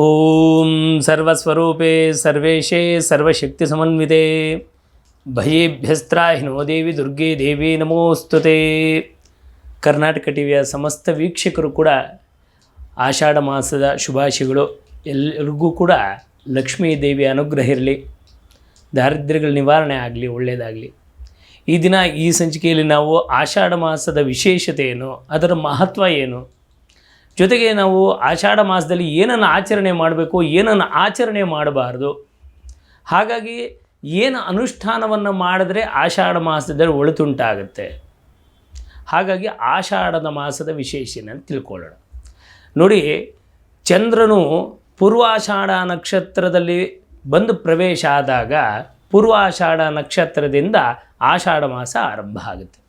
ಓಂ ಸರ್ವಸ್ವರೂಪೇ ಸರ್ವೇಶೇ ಸರ್ವಶಕ್ತಿ ಸರ್ವಶಕ್ತಿಸಮನ್ವಿತೆ ಭಯೇಭ್ಯಸ್ತ್ರಾಹಿನೋ ದೇವಿ ದುರ್ಗೆ ದೇವಿ ನಮೋಸ್ತುತೆ. ಕರ್ನಾಟಕ ಟಿವಿಯ ಸಮಸ್ತ ವೀಕ್ಷಕರು ಕೂಡ ಆಷಾಢ ಮಾಸದ ಶುಭಾಶಯಗಳು. ಎಲ್ಲರಿಗೂ ಕೂಡ ಲಕ್ಷ್ಮೀ ದೇವಿಯ ಅನುಗ್ರಹ ಇರಲಿ. ದಾರಿದ್ರ್ಯಗಳ ನಿವಾರಣೆ ಆಗಲಿ ಒಳ್ಳೆಯದಾಗಲಿ ಈ ದಿನ ಈ ಸಂಚಿಕೆಯಲ್ಲಿ ನಾವು ಆಷಾಢ ಮಾಸದ ವಿಶೇಷತೆ ಏನು ಅದರ ಮಹತ್ವ ಏನು ಜೊತೆಗೆ ನಾವು ಆಷಾಢ ಮಾಸದಲ್ಲಿ ಏನನ್ನು ಆಚರಣೆ ಮಾಡಬೇಕು, ಏನನ್ನು ಆಚರಣೆ ಮಾಡಬಾರ್ದು. ಹಾಗಾಗಿ ಏನು ಅನುಷ್ಠಾನವನ್ನು ಮಾಡಿದ್ರೆ ಆಷಾಢ ಮಾಸದಲ್ಲಿ ಒಳಿತುಂಟಾಗುತ್ತೆ. ಹಾಗಾಗಿ ಆಷಾಢದ ಮಾಸದ ವಿಶೇಷನ ತಿಳ್ಕೊಳ್ಳೋಣ. ನೋಡಿ, ಚಂದ್ರನು ಪೂರ್ವಾಷಾಢ ನಕ್ಷತ್ರದಲ್ಲಿ ಬಂದು ಪ್ರವೇಶ ಆದಾಗ ಪೂರ್ವಾಷಾಢ ನಕ್ಷತ್ರದಿಂದ ಆಷಾಢ ಮಾಸ ಆರಂಭ ಆಗುತ್ತೆ.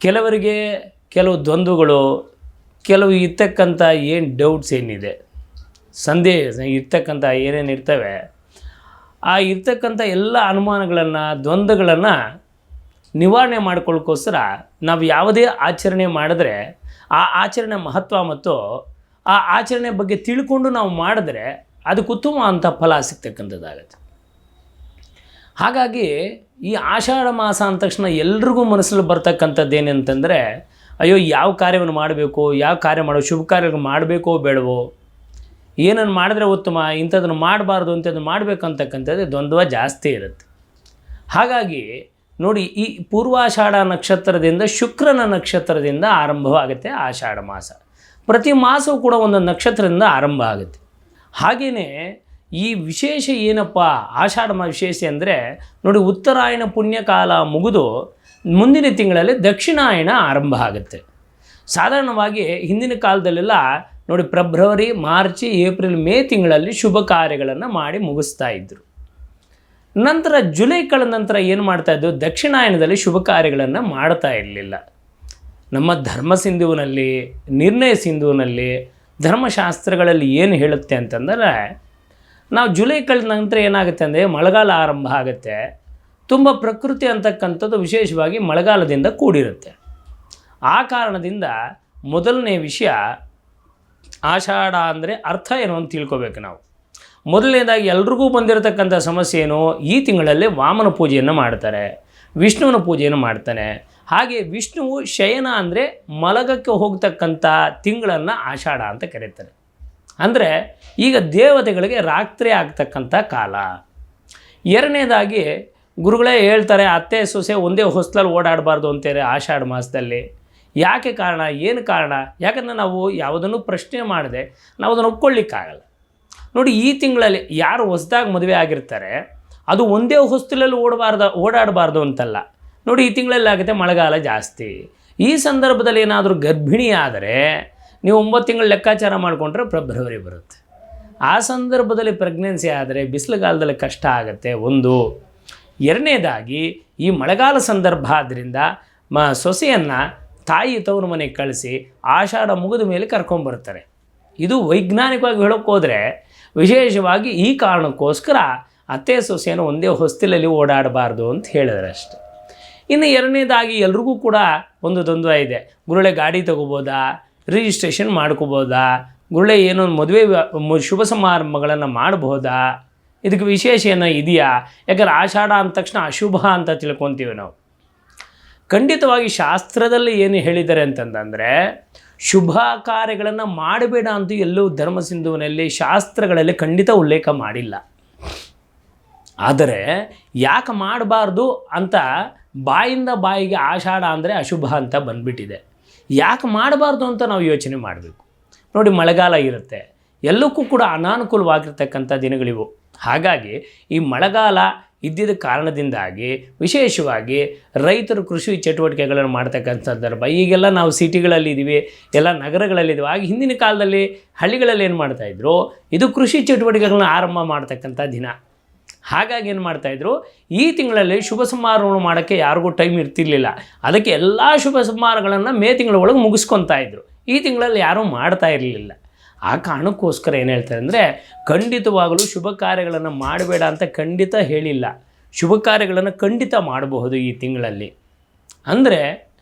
ಕೆಲವರಿಗೆ ಕೆಲವು ದ್ವಂದ್ವಗಳು ಕೆಲವು ಇರ್ತಕ್ಕಂಥ ಏನು ಡೌಟ್ಸ್ ಏನಿದೆ ಸಂದೇಹ ಇರ್ತಕ್ಕಂಥ ಏನೇನು ಇರ್ತವೆ, ಆ ಇರ್ತಕ್ಕಂಥ ಎಲ್ಲ ಅನುಮಾನಗಳನ್ನು, ದ್ವಂದ್ವಗಳನ್ನು ನಿವಾರಣೆ ಮಾಡ್ಕೊಳ್ಳೋಕ್ಕೋಸ್ಕರ ನಾವು ಯಾವುದೇ ಆಚರಣೆ ಮಾಡಿದ್ರೆ, ಆ ಆಚರಣೆ ಮಹತ್ವ ಮತ್ತು ಆ ಆಚರಣೆ ಬಗ್ಗೆ ತಿಳ್ಕೊಂಡು ನಾವು ಮಾಡಿದ್ರೆ ಅದಕ್ಕೆ ಉತ್ತಮ ಅಂತ ಫಲ ಸಿಗ್ತಕ್ಕಂಥದ್ದಾಗತ್ತೆ. ಹಾಗಾಗಿ ಈ ಆಷಾಢ ಮಾಸ ಅಂದ ತಕ್ಷಣ ಎಲ್ರಿಗೂ ಮನಸ್ಸಲ್ಲಿ ಬರ್ತಕ್ಕಂಥದ್ದು ಏನಂತಂದರೆ ಅಯ್ಯೋ, ಯಾವ ಕಾರ್ಯವನ್ನು ಮಾಡಬೇಕು, ಯಾವ ಕಾರ್ಯ ಮಾಡೋ ಶುಭ ಕಾರ್ಯಗಳು ಮಾಡಬೇಕೋ ಬೇಡವೋ? ಏನನ್ನು ಮಾಡಿದ್ರೆ ಉತ್ತಮ ಇಂಥದನ್ನು ಮಾಡಬಾರ್ದು ಇಂಥದ್ದನ್ನು ಮಾಡಬೇಕಂತಕ್ಕಂಥದ್ದು ದ್ವಂದ್ವ ಜಾಸ್ತಿ ಇರುತ್ತೆ. ಹಾಗಾಗಿ ನೋಡಿ, ಈ ಪೂರ್ವಾಷಾಢ ನಕ್ಷತ್ರದಿಂದ ಶುಕ್ರನ ನಕ್ಷತ್ರದಿಂದ ಆರಂಭವಾಗುತ್ತೆ ಆಷಾಢ ಮಾಸ. ಪ್ರತಿ ಮಾಸವೂ ಕೂಡ ಒಂದು ನಕ್ಷತ್ರದಿಂದ ಆರಂಭ ಆಗುತ್ತೆ. ಹಾಗೆಯೇ ಈ ವಿಶೇಷ ಏನಪ್ಪ, ಆಷಾಢ ಮಾ ವಿಶೇಷ ಅಂದರೆ ನೋಡಿ, ಉತ್ತರಾಯಣ ಪುಣ್ಯಕಾಲ ಮುಗಿದು ಮುಂದಿನ ತಿಂಗಳಲ್ಲಿ ದಕ್ಷಿಣಾಯಣ ಆರಂಭ ಆಗುತ್ತೆ. ಸಾಧಾರಣವಾಗಿ ಹಿಂದಿನ ಕಾಲದಲ್ಲೆಲ್ಲ ನೋಡಿ ಫೆಬ್ರವರಿ, ಮಾರ್ಚ್, ಏಪ್ರಿಲ್, ಮೇ ತಿಂಗಳಲ್ಲಿ ಶುಭ ಕಾರ್ಯಗಳನ್ನು ಮಾಡಿ ಮುಗಿಸ್ತಾ ಇದ್ದರು ನಂತರ ಜುಲೈ ಕಳೆದ ನಂತರ ಏನು ಮಾಡ್ತಾ ಇದ್ದು ದಕ್ಷಿಣಾಯನದಲ್ಲಿ ಶುಭ ಕಾರ್ಯಗಳನ್ನು ಮಾಡ್ತಾ ಇರಲಿಲ್ಲ. ನಮ್ಮ ಧರ್ಮ ಸಿಂಧುವಿನಲ್ಲಿ, ನಿರ್ಣಯ ಸಿಂಧುವಿನಲ್ಲಿ, ಧರ್ಮಶಾಸ್ತ್ರಗಳಲ್ಲಿ ಏನು ಹೇಳುತ್ತೆ ಅಂತಂದರೆ, ನಾವು ಜುಲೈ ಕಳೆದ ನಂತರ ಏನಾಗುತ್ತೆ ಅಂದರೆ ಮಳೆಗಾಲ ಆರಂಭ ಆಗುತ್ತೆ. ತುಂಬ ಪ್ರಕೃತಿ ಅಂತಕ್ಕಂಥದ್ದು ವಿಶೇಷವಾಗಿ ಮಳೆಗಾಲದಿಂದ ಕೂಡಿರುತ್ತೆ. ಆ ಕಾರಣದಿಂದ ಮೊದಲನೇ ವಿಷಯ ಆಷಾಢ ಅಂದರೆ ಅರ್ಥ ಏನು ಅಂತ ತಿಳ್ಕೊಬೇಕು ನಾವು. ಮೊದಲನೇದಾಗಿ ಎಲ್ರಿಗೂ ಬಂದಿರತಕ್ಕಂಥ ಸಮಸ್ಯೆ ಏನು? ಈ ತಿಂಗಳಲ್ಲಿ ವಾಮನ ಪೂಜೆಯನ್ನು ಮಾಡ್ತಾರೆ, ವಿಷ್ಣುವಿನ ಪೂಜೆಯನ್ನು ಮಾಡ್ತಾನೆ. ಹಾಗೆ ವಿಷ್ಣುವು ಶಯನ ಅಂದರೆ ಮಲಗಕ್ಕೆ ಹೋಗ್ತಕ್ಕಂಥ ತಿಂಗಳನ್ನು ಆಷಾಢ ಅಂತ ಕರೀತಾರೆ. ಅಂದರೆ ಈಗ ದೇವತೆಗಳಿಗೆ ರಾತ್ರಿ ಆಗ್ತಕ್ಕಂಥ ಕಾಲ. ಎರಡನೇದಾಗಿ ಗುರುಗಳೇ ಹೇಳ್ತಾರೆ, ಅತ್ತೆ, ಸೊಸೆ ಒಂದೇ ಹೊಸ್ತಲಲ್ಲಿ ಓಡಾಡಬಾರ್ದು ಅಂತಾರೆ ಆಷಾಢ ಮಾಸದಲ್ಲಿ. ಯಾಕೆ ಕಾರಣ? ಏನು ಕಾರಣ? ಯಾಕಂದರೆ ನಾವು ಯಾವುದನ್ನು ಪ್ರಶ್ನೆ ಮಾಡಿದೆ ನಾವು ಅದನ್ನು ಒಪ್ಕೊಳ್ಳಿಕ್ಕಾಗಲ್ಲ. ನೋಡಿ, ಈ ತಿಂಗಳಲ್ಲಿ ಯಾರು ಹೊಸ್ದಾಗಿ ಮದುವೆ ಆಗಿರ್ತಾರೆ, ಅದು ಒಂದೇ ಹೊಸ್ತಲಲ್ಲಿ ಓಡಬಾರ್ದು, ಓಡಾಡಬಾರ್ದು ಅಂತಲ್ಲ. ನೋಡಿ, ಈ ತಿಂಗಳಲ್ಲಿ ಆಗುತ್ತೆ ಮಳೆಗಾಲ ಜಾಸ್ತಿ. ಈ ಸಂದರ್ಭದಲ್ಲಿ ಏನಾದರೂ ಗರ್ಭಿಣಿ ಆದರೆ ನೀವು ಒಂಬತ್ತು ತಿಂಗಳು ಲೆಕ್ಕಾಚಾರ ಮಾಡಿಕೊಂಡ್ರೆ ಫೆಬ್ರವರಿ ಬರುತ್ತೆ. ಆ ಸಂದರ್ಭದಲ್ಲಿ ಪ್ರೆಗ್ನೆನ್ಸಿ ಆದರೆ ಬಿಸಿಲುಗಾಲದಲ್ಲಿ ಕಷ್ಟ ಆಗುತ್ತೆ. ಒಂದು ಎರಡನೇದಾಗಿ ಈ ಮಳೆಗಾಲ ಸಂದರ್ಭ ಆದ್ದರಿಂದ ಮ ಸೊಸೆಯನ್ನು ತಾಯಿ ತವರು ಮನೆಗೆ ಕಳಿಸಿ ಆಷಾಢ ಮುಗಿದ ಮೇಲೆ ಕರ್ಕೊಂಬರ್ತಾರೆ ಇದು ವೈಜ್ಞಾನಿಕವಾಗಿ ಹೇಳೋಕ್ಕೋದ್ರೆ ವಿಶೇಷವಾಗಿ ಈ ಕಾರಣಕ್ಕೋಸ್ಕರ ಅತ್ತೆ ಸೊಸೆಯನ್ನು ಒಂದೇ ಹೊಸ್ತಿಲಲ್ಲಿ ಓಡಾಡಬಾರ್ದು ಅಂತ ಹೇಳಿದ್ರೆ ಅಷ್ಟೆ. ಇನ್ನು ಎರಡನೇದಾಗಿ ಎಲ್ರಿಗೂ ಕೂಡ ಒಂದು ದ್ವಂದ್ವ ಇದೆ. ಗುರುಳೆ ಗಾಡಿ ತಗೋಬೋದಾ? ರಿಜಿಸ್ಟ್ರೇಷನ್ ಮಾಡ್ಕೋಬೋದಾ? ಗುರುಳೆ ಏನೋ ಮದುವೆ ಶುಭ ಸಮಾರಂಭಗಳನ್ನು ಮಾಡಬಹುದಾ ಇದಕ್ಕೆ ವಿಶೇಷ ಏನೋ ಇದೆಯಾ? ಯಾಕಂದ್ರೆ ಆಷಾಢ ಅಂದ ತಕ್ಷಣ ಅಶುಭ ಅಂತ ತಿಳ್ಕೊತೀವಿ ನಾವು. ಖಂಡಿತವಾಗಿ ಶಾಸ್ತ್ರದಲ್ಲಿ ಏನು ಹೇಳಿದ್ದಾರೆ ಅಂತಂದರೆ ಶುಭ ಕಾರ್ಯಗಳನ್ನು ಮಾಡಬೇಡ ಅಂತ ಎಲ್ಲೂ ಧರ್ಮಸಿಂಧುವಿನಲ್ಲಿ, ಶಾಸ್ತ್ರಗಳಲ್ಲಿ ಖಂಡಿತ ಉಲ್ಲೇಖ ಮಾಡಿಲ್ಲ. ಆದರೆ, ಯಾಕೆ ಮಾಡಬಾರ್ದು ಅಂತ ಬಾಯಿಂದ ಬಾಯಿಗೆ ಆಷಾಢ ಅಂದರೆ ಅಶುಭ ಅಂತ ಬಂದ್ಬಿಟ್ಟಿದೆ. ಯಾಕೆ ಮಾಡಬಾರ್ದು ಅಂತ ನಾವು ಯೋಚನೆ ಮಾಡಬೇಕು. ನೋಡಿ, ಮಳೆಗಾಲ ಇರುತ್ತೆ. ಎಲ್ಲಕ್ಕೂ ಕೂಡ ಅನಾನುಕೂಲವಾಗಿರ್ತಕ್ಕಂಥ ದಿನಗಳಿವು. ಹಾಗಾಗಿ ಈ ಮಳೆಗಾಲ ಇದ್ದಿದ್ದ ಕಾರಣದಿಂದಾಗಿ ವಿಶೇಷವಾಗಿ ರೈತರು ಕೃಷಿ ಚಟುವಟಿಕೆಗಳನ್ನು ಮಾಡ್ತಕ್ಕಂಥ ಸಂದರ್ಭ. ಈಗೆಲ್ಲ ನಾವು ಸಿಟಿಗಳಲ್ಲಿ ಇದ್ದೀವಿ, ಎಲ್ಲ ನಗರಗಳಲ್ಲಿದ್ದೀವಿ ಆಗ ಹಿಂದಿನ ಕಾಲದಲ್ಲಿ ಹಳ್ಳಿಗಳಲ್ಲಿ ಏನು ಮಾಡ್ತಾಯಿದ್ರು ಇದು ಕೃಷಿ ಚಟುವಟಿಕೆಗಳನ್ನ ಆರಂಭ ಮಾಡ್ತಕ್ಕಂಥ ದಿನ. ಹಾಗಾಗಿ ಏನು ಮಾಡ್ತಾಯಿದ್ರು ಈ ತಿಂಗಳಲ್ಲಿ ಶುಭ ಸಮಾರಂಭ ಮಾಡೋಕ್ಕೆ ಯಾರಿಗೂ ಟೈಮ್ ಇರ್ತಿರ್ಲಿಲ್ಲ. ಅದಕ್ಕೆ ಎಲ್ಲ ಶುಭ ಸಮಾರಂಭಗಳನ್ನು ಮೇ ತಿಂಗಳೊಳಗೆ ಮುಗಿಸ್ಕೊತಾ ಇದ್ರು. ಈ ತಿಂಗಳಲ್ಲಿ ಯಾರೂ ಮಾಡ್ತಾ ಇರಲಿಲ್ಲ. ಆ ಕಾರಣಕ್ಕೋಸ್ಕರ ಏನು ಹೇಳ್ತಾರೆ ಅಂದರೆ, ಖಂಡಿತವಾಗಲೂ ಶುಭ ಕಾರ್ಯಗಳನ್ನು ಮಾಡಬೇಡ ಅಂತ ಖಂಡಿತ ಹೇಳಿಲ್ಲ. ಶುಭ ಕಾರ್ಯಗಳನ್ನು ಖಂಡಿತ ಮಾಡಬಹುದು ಈ ತಿಂಗಳಲ್ಲಿ. ಅಂದರೆ,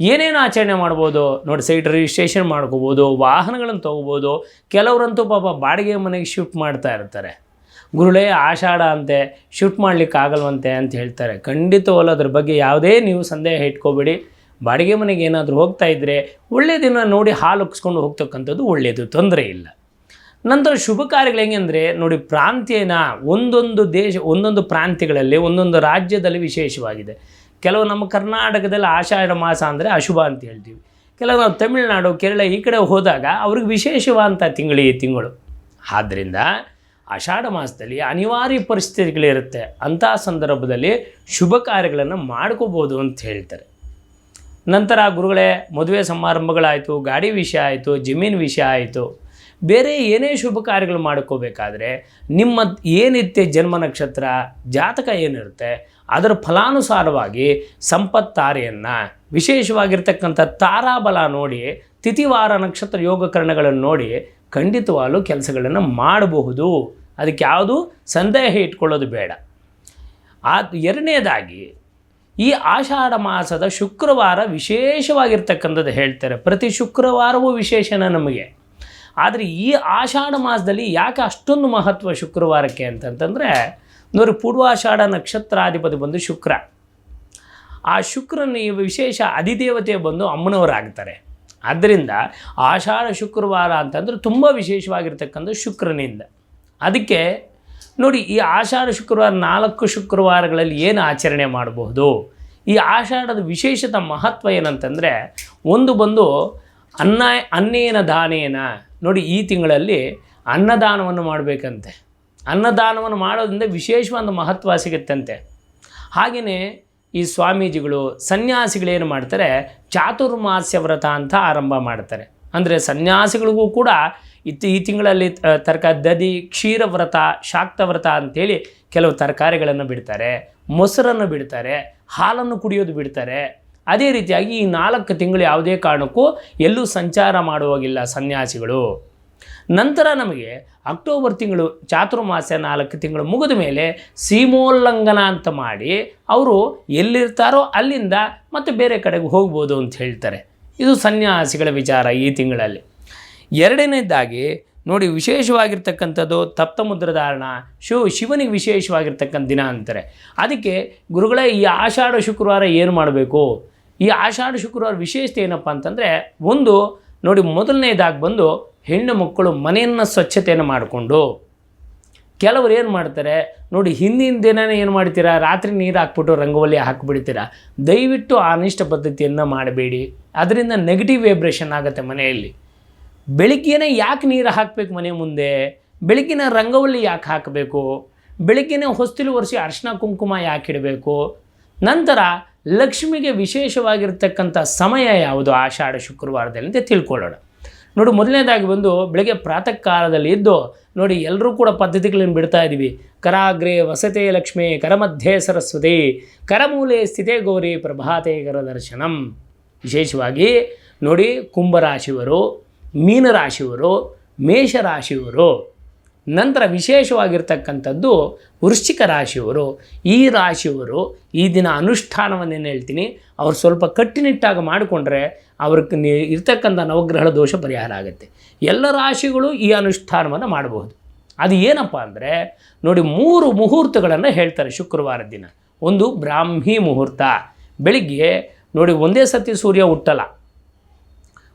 ಏನೇನು ಆಚರಣೆ ಮಾಡ್ಬೋದು? ನೋಡಿ, ಸೈಟ್ ರಿಜಿಸ್ಟ್ರೇಷನ್ ಮಾಡ್ಕೋಬೋದು, ವಾಹನಗಳನ್ನು ತೊಗೋಬೋದು, ಕೆಲವರಂತೂ ಪಾಪ ಬಾಡಿಗೆ ಮನೆಗೆ ಶಿಫ್ಟ್ ಮಾಡ್ತಾ ಇರ್ತಾರೆ. ಗುರುಳೆ, ಆಷಾಢ ಅಂತೆ, ಶಿಫ್ಟ್ ಮಾಡ್ಲಿಕ್ಕೆ ಆಗಲ್ವಂತೆ ಅಂತ ಹೇಳ್ತಾರೆ. ಖಂಡಿತವಲ್ಲ ಅದ್ರ ಬಗ್ಗೆ ಯಾವುದೇ ನೀವು ಸಂದೇಹ ಇಟ್ಕೋಬೇಡಿ. ಬಾಡಿಗೆ ಮನೆಗೆ ಏನಾದರೂ ಹೋಗ್ತಾ ಇದ್ದರೆ ದಿನ ನೋಡಿ ಹಾಲು ಉಕ್ಸ್ಕೊಂಡು ಹೋಗ್ತಕ್ಕಂಥದ್ದು ಒಳ್ಳೆಯದು ತೊಂದರೆ ಇಲ್ಲ. ನಂತರ ಶುಭ ಕಾರ್ಯಗಳು ಹೆಂಗೆಂದರೆ ನೋಡಿ ಪ್ರಾಂತ್ಯನ ಒಂದೊಂದು ದೇಶ, ಒಂದೊಂದು ಪ್ರಾಂತ್ಯಗಳಲ್ಲಿ, ಒಂದೊಂದು ರಾಜ್ಯದಲ್ಲಿ ವಿಶೇಷವಾಗಿದೆ. ಕೆಲವು ನಮ್ಮ ಕರ್ನಾಟಕದಲ್ಲಿ ಆಷಾಢ ಮಾಸ ಅಂದರೆ ಅಶುಭ ಅಂತ ಹೇಳ್ತೀವಿ. ಕೆಲವು ನಾವು ತಮಿಳುನಾಡು, ಕೇರಳ ಈ ಕಡೆ ಹೋದಾಗ ಅವ್ರಿಗೆ ವಿಶೇಷವಾದಂಥ ತಿಂಗಳು ಈ ತಿಂಗಳು. ಆದ್ದರಿಂದ ಆಷಾಢ ಮಾಸದಲ್ಲಿ ಅನಿವಾರ್ಯ ಪರಿಸ್ಥಿತಿಗಳಿರುತ್ತೆ. ಅಂಥ ಸಂದರ್ಭದಲ್ಲಿ ಶುಭ ಕಾರ್ಯಗಳನ್ನು ಮಾಡ್ಕೋಬೋದು ಅಂತ ಹೇಳ್ತಾರೆ. ನಂತರ ಗುರುಗಳೇ, ಮದುವೆ ಸಮಾರಂಭಗಳಾಯಿತು, ಗಾಡಿ ವಿಷಯ ಆಯಿತು, ಜಮೀನು ವಿಷಯ ಆಯಿತು. ಬೇರೆ ಏನೇ ಶುಭ ಕಾರ್ಯಗಳು ಮಾಡ್ಕೋಬೇಕಾದ್ರೆ, ನಿಮ್ಮ ಏನಿತ್ತೆ ಜನ್ಮ ನಕ್ಷತ್ರ, ಜಾತಕ ಏನಿರುತ್ತೆ, ಅದರ ಫಲಾನುಸಾರವಾಗಿ ಸಂಪತ್ತಾರೆಯನ್ನು ವಿಶೇಷವಾಗಿರ್ತಕ್ಕಂಥ ತಾರಾಬಲ ನೋಡಿ, ತಿಥಿವಾರ ನಕ್ಷತ್ರ ಯೋಗಕರಣಗಳನ್ನು ನೋಡಿ, ಖಂಡಿತವಾಗಲೂ ಕೆಲಸಗಳನ್ನು ಮಾಡಬಹುದು. ಅದಕ್ಕೆ ಯಾವುದು? ಸಂದೇಹ ಇಟ್ಕೊಳ್ಳೋದು ಬೇಡ. ಆ ಎರಡನೇದಾಗಿ ಈ ಆಷಾಢ ಮಾಸದ ಶುಕ್ರವಾರ ವಿಶೇಷವಾಗಿರ್ತಕ್ಕಂಥದ್ದು ಹೇಳ್ತಾರೆ. ಪ್ರತಿ ಶುಕ್ರವಾರವೂ ವಿಶೇಷನ ನಮಗೆ. ಆದರೆ ಈ ಆಷಾಢ ಮಾಸದಲ್ಲಿ ಯಾಕೆ ಅಷ್ಟೊಂದು ಮಹತ್ವ ಶುಕ್ರವಾರಕ್ಕೆ ಅಂತಂತಂದರೆ, ನೋಡಿ ಪೂರ್ವಾಷಾಢ ನಕ್ಷತ್ರಾಧಿಪತಿ ಬಂದು ಶುಕ್ರ. ಆ ಶುಕ್ರನ ಈ ವಿಶೇಷ ಅಧಿದೇವತೆ ಬಂದು ಅಮ್ಮನವರಾಗ್ತಾರೆ. ಆದ್ದರಿಂದ ಆಷಾಢ ಶುಕ್ರವಾರ ಅಂತಂದರೆ ತುಂಬ ವಿಶೇಷವಾಗಿರ್ತಕ್ಕಂಥ ಶುಕ್ರನಿಂದ. ಅದಕ್ಕೆ ನೋಡಿ, ಈ ಆಷಾಢ ಶುಕ್ರವಾರ ನಾಲ್ಕು ಶುಕ್ರವಾರಗಳಲ್ಲಿ ಏನು ಆಚರಣೆ ಮಾಡಬಹುದು ಈ ಆಷಾಢದ ವಿಶೇಷದ ಮಹತ್ವ ಏನಂತಂದರೆ, ಒಂದು ಬಂದು ಅನ್ನ, ಅನ್ನೇನ ದಾನೇನ, ನೋಡಿ, ಈ ತಿಂಗಳಲ್ಲಿ ಅನ್ನದಾನವನ್ನು ಮಾಡಬೇಕಂತೆ. ಅನ್ನದಾನವನ್ನು ಮಾಡೋದ್ರಿಂದ ವಿಶೇಷವಾದ ಮಹತ್ವ ಸಿಗುತ್ತಂತೆ. ಹಾಗೆಯೇ ಈ ಸ್ವಾಮೀಜಿಗಳು, ಸನ್ಯಾಸಿಗಳೇನು ಮಾಡ್ತಾರೆ, ಚಾತುರ್ಮಾಸ್ಯ ವ್ರತ ಅಂತ ಆರಂಭ ಮಾಡ್ತಾರೆ. ಅಂದರೆ ಸನ್ಯಾಸಿಗಳಿಗೂ ಕೂಡ ಇತ್ತು ಈ ತಿಂಗಳಲ್ಲಿ ತರ್ಕ ದದಿ ಕ್ಷೀರ ವ್ರತ, ಶಾಕ್ತ ವ್ರತ ಅಂತೇಳಿ ಕೆಲವು ತರಕಾರಿಗಳನ್ನು ಬಿಡ್ತಾರೆ, ಮೊಸರನ್ನು ಬಿಡ್ತಾರೆ, ಹಾಲನ್ನು ಕುಡಿಯೋದು ಬಿಡ್ತಾರೆ. ಅದೇ ರೀತಿಯಾಗಿ ಈ ನಾಲ್ಕು ತಿಂಗಳು ಯಾವುದೇ ಕಾರಣಕ್ಕೂ ಎಲ್ಲೂ ಸಂಚಾರ ಮಾಡುವಾಗಿಲ್ಲ ಸನ್ಯಾಸಿಗಳು. ನಂತರ ನಮಗೆ ಅಕ್ಟೋಬರ್ ತಿಂಗಳು ಚಾತುರ್ಮಾಸ ನಾಲ್ಕು ತಿಂಗಳು ಮುಗಿದ ಮೇಲೆ ಸೀಮೋಲ್ಲಂಘನ ಅಂತ ಮಾಡಿ ಅವರು ಎಲ್ಲಿರ್ತಾರೋ ಅಲ್ಲಿಂದ ಮತ್ತೆ ಬೇರೆ ಕಡೆಗೆ ಹೋಗ್ಬೋದು ಅಂತ ಹೇಳ್ತಾರೆ. ಇದು ಸನ್ಯಾಸಿಗಳ ವಿಚಾರ ಈ ತಿಂಗಳಲ್ಲಿ. ಎರಡನೇದಾಗಿ, ನೋಡಿ ವಿಶೇಷವಾಗಿರ್ತಕ್ಕಂಥದ್ದು ತಪ್ತ ಮುದ್ರಧಾರಣ ಶಿವ ಶಿವನಿಗೆ ವಿಶೇಷವಾಗಿರ್ತಕ್ಕಂಥ ದಿನ ಅಂತಾರೆ. ಅದಕ್ಕೆ ಗುರುಗಳೇ, ಈ ಆಷಾಢ ಶುಕ್ರವಾರ ಏನು ಮಾಡಬೇಕು? ಈ ಆಷಾಢ ಶುಕ್ರವಾರ ವಿಶೇಷತೆ ಏನಪ್ಪ ಅಂತಂದರೆ, ಒಂದು, ನೋಡಿ ಮೊದಲನೇದಾಗಿ ಬಂದು ಹೆಣ್ಣು ಮಕ್ಕಳು ಮನೆಯನ್ನು ಸ್ವಚ್ಛತೆಯನ್ನು ಮಾಡಿಕೊಂಡು ಕೆಲವರು ಏನು ಮಾಡ್ತಾರೆ, ನೋಡಿ ಹಿಂದಿನ ದಿನನೇ ಏನು ಮಾಡ್ತೀರಾ, ರಾತ್ರಿ ನೀರು ಹಾಕ್ಬಿಟ್ಟು ರಂಗೋಲಿ ಹಾಕಿಬಿಡ್ತೀರಾ. ದಯವಿಟ್ಟು ಆ ಅನಿಷ್ಟ ಪದ್ಧತಿಯನ್ನು ಮಾಡಬೇಡಿ. ಅದರಿಂದ ನೆಗೆಟಿವ್ ವೈಬ್ರೇಷನ್ ಆಗುತ್ತೆ ಮನೆಯಲ್ಲಿ. ಬೆಳಿಗ್ಗೆನೇ ಯಾಕೆ ನೀರು ಹಾಕಬೇಕು ಮನೆ ಮುಂದೆ? ಬೆಳಗ್ಗಿನ ರಂಗೋಲಿ ಯಾಕೆ ಹಾಕಬೇಕು? ಬೆಳಗ್ಗೆನೇ ಹೊಸ್ತಿಲು ಒರೆಸಿ ಅರ್ಶಿನ ಕುಂಕುಮ ಯಾಕೆ ಇಡಬೇಕು? ನಂತರ ಲಕ್ಷ್ಮಿಗೆ ವಿಶೇಷವಾಗಿರ್ತಕ್ಕಂಥ ಸಮಯ ಯಾವುದು? ಆಷಾಢ ಶುಕ್ರವಾರದಲ್ಲಿ ಅಂತ ತಿಳ್ಕೊಳ್ಳೋಣ. ನೋಡಿ, ಮೊದಲನೇದಾಗಿ ಬಂದು ಬೆಳಗ್ಗೆ ಪ್ರಾತಃ ಕಾಲದಲ್ಲಿ ಇದ್ದು ನೋಡಿ ಎಲ್ಲರೂ ಕೂಡ ಪದ್ಧತಿಗಳನ್ನು ಬಿಡ್ತಾ ಇದ್ದೀವಿ ಕರಾಗ್ರೆ ವಸತೆ ಲಕ್ಷ್ಮೇ, ಕರಮಧ್ಯೆ ಸರಸ್ವತಿ, ಕರಮೂಲೆ ಸ್ಥಿತೆ ಗೌರಿ ಪ್ರಭಾತೆ ಕರ ದರ್ಶನಂ. ವಿಶೇಷವಾಗಿ ನೋಡಿ, ಕುಂಭರಾಶಿಯವರು, ಮೀನರಾಶಿಯವರು, ಮೇಷರಾಶಿಯವರು ನಂತರ ವಿಶೇಷವಾಗಿರ್ತಕ್ಕಂಥದ್ದು ವೃಶ್ಚಿಕ ರಾಶಿಯವರು. ಈ ರಾಶಿಯವರು ಈ ದಿನ ಅನುಷ್ಠಾನವನ್ನೇನು ಹೇಳ್ತೀನಿ, ಅವ್ರು ಸ್ವಲ್ಪ ಕಟ್ಟುನಿಟ್ಟಾಗಿ ಮಾಡಿಕೊಂಡ್ರೆ ಅವ್ರಿಗೆ ಇರ್ತಕ್ಕಂಥ ನವಗ್ರಹ ದೋಷ ಪರಿಹಾರ ಆಗುತ್ತೆ. ಎಲ್ಲ ರಾಶಿಗಳು ಈ ಅನುಷ್ಠಾನವನ್ನು ಮಾಡಬಹುದು. ಅದು ಏನಪ್ಪ ಅಂದರೆ, ನೋಡಿ ಮೂರು ಮುಹೂರ್ತಗಳನ್ನು ಹೇಳ್ತಾರೆ ಶುಕ್ರವಾರ ದಿನ. ಒಂದು ಬ್ರಾಹ್ಮಿ ಮುಹೂರ್ತ, ಬೆಳಿಗ್ಗೆ ನೋಡಿ ಒಂದೇ ಸತಿ ಸೂರ್ಯ ಹುಟ್ಟಲ್ಲ.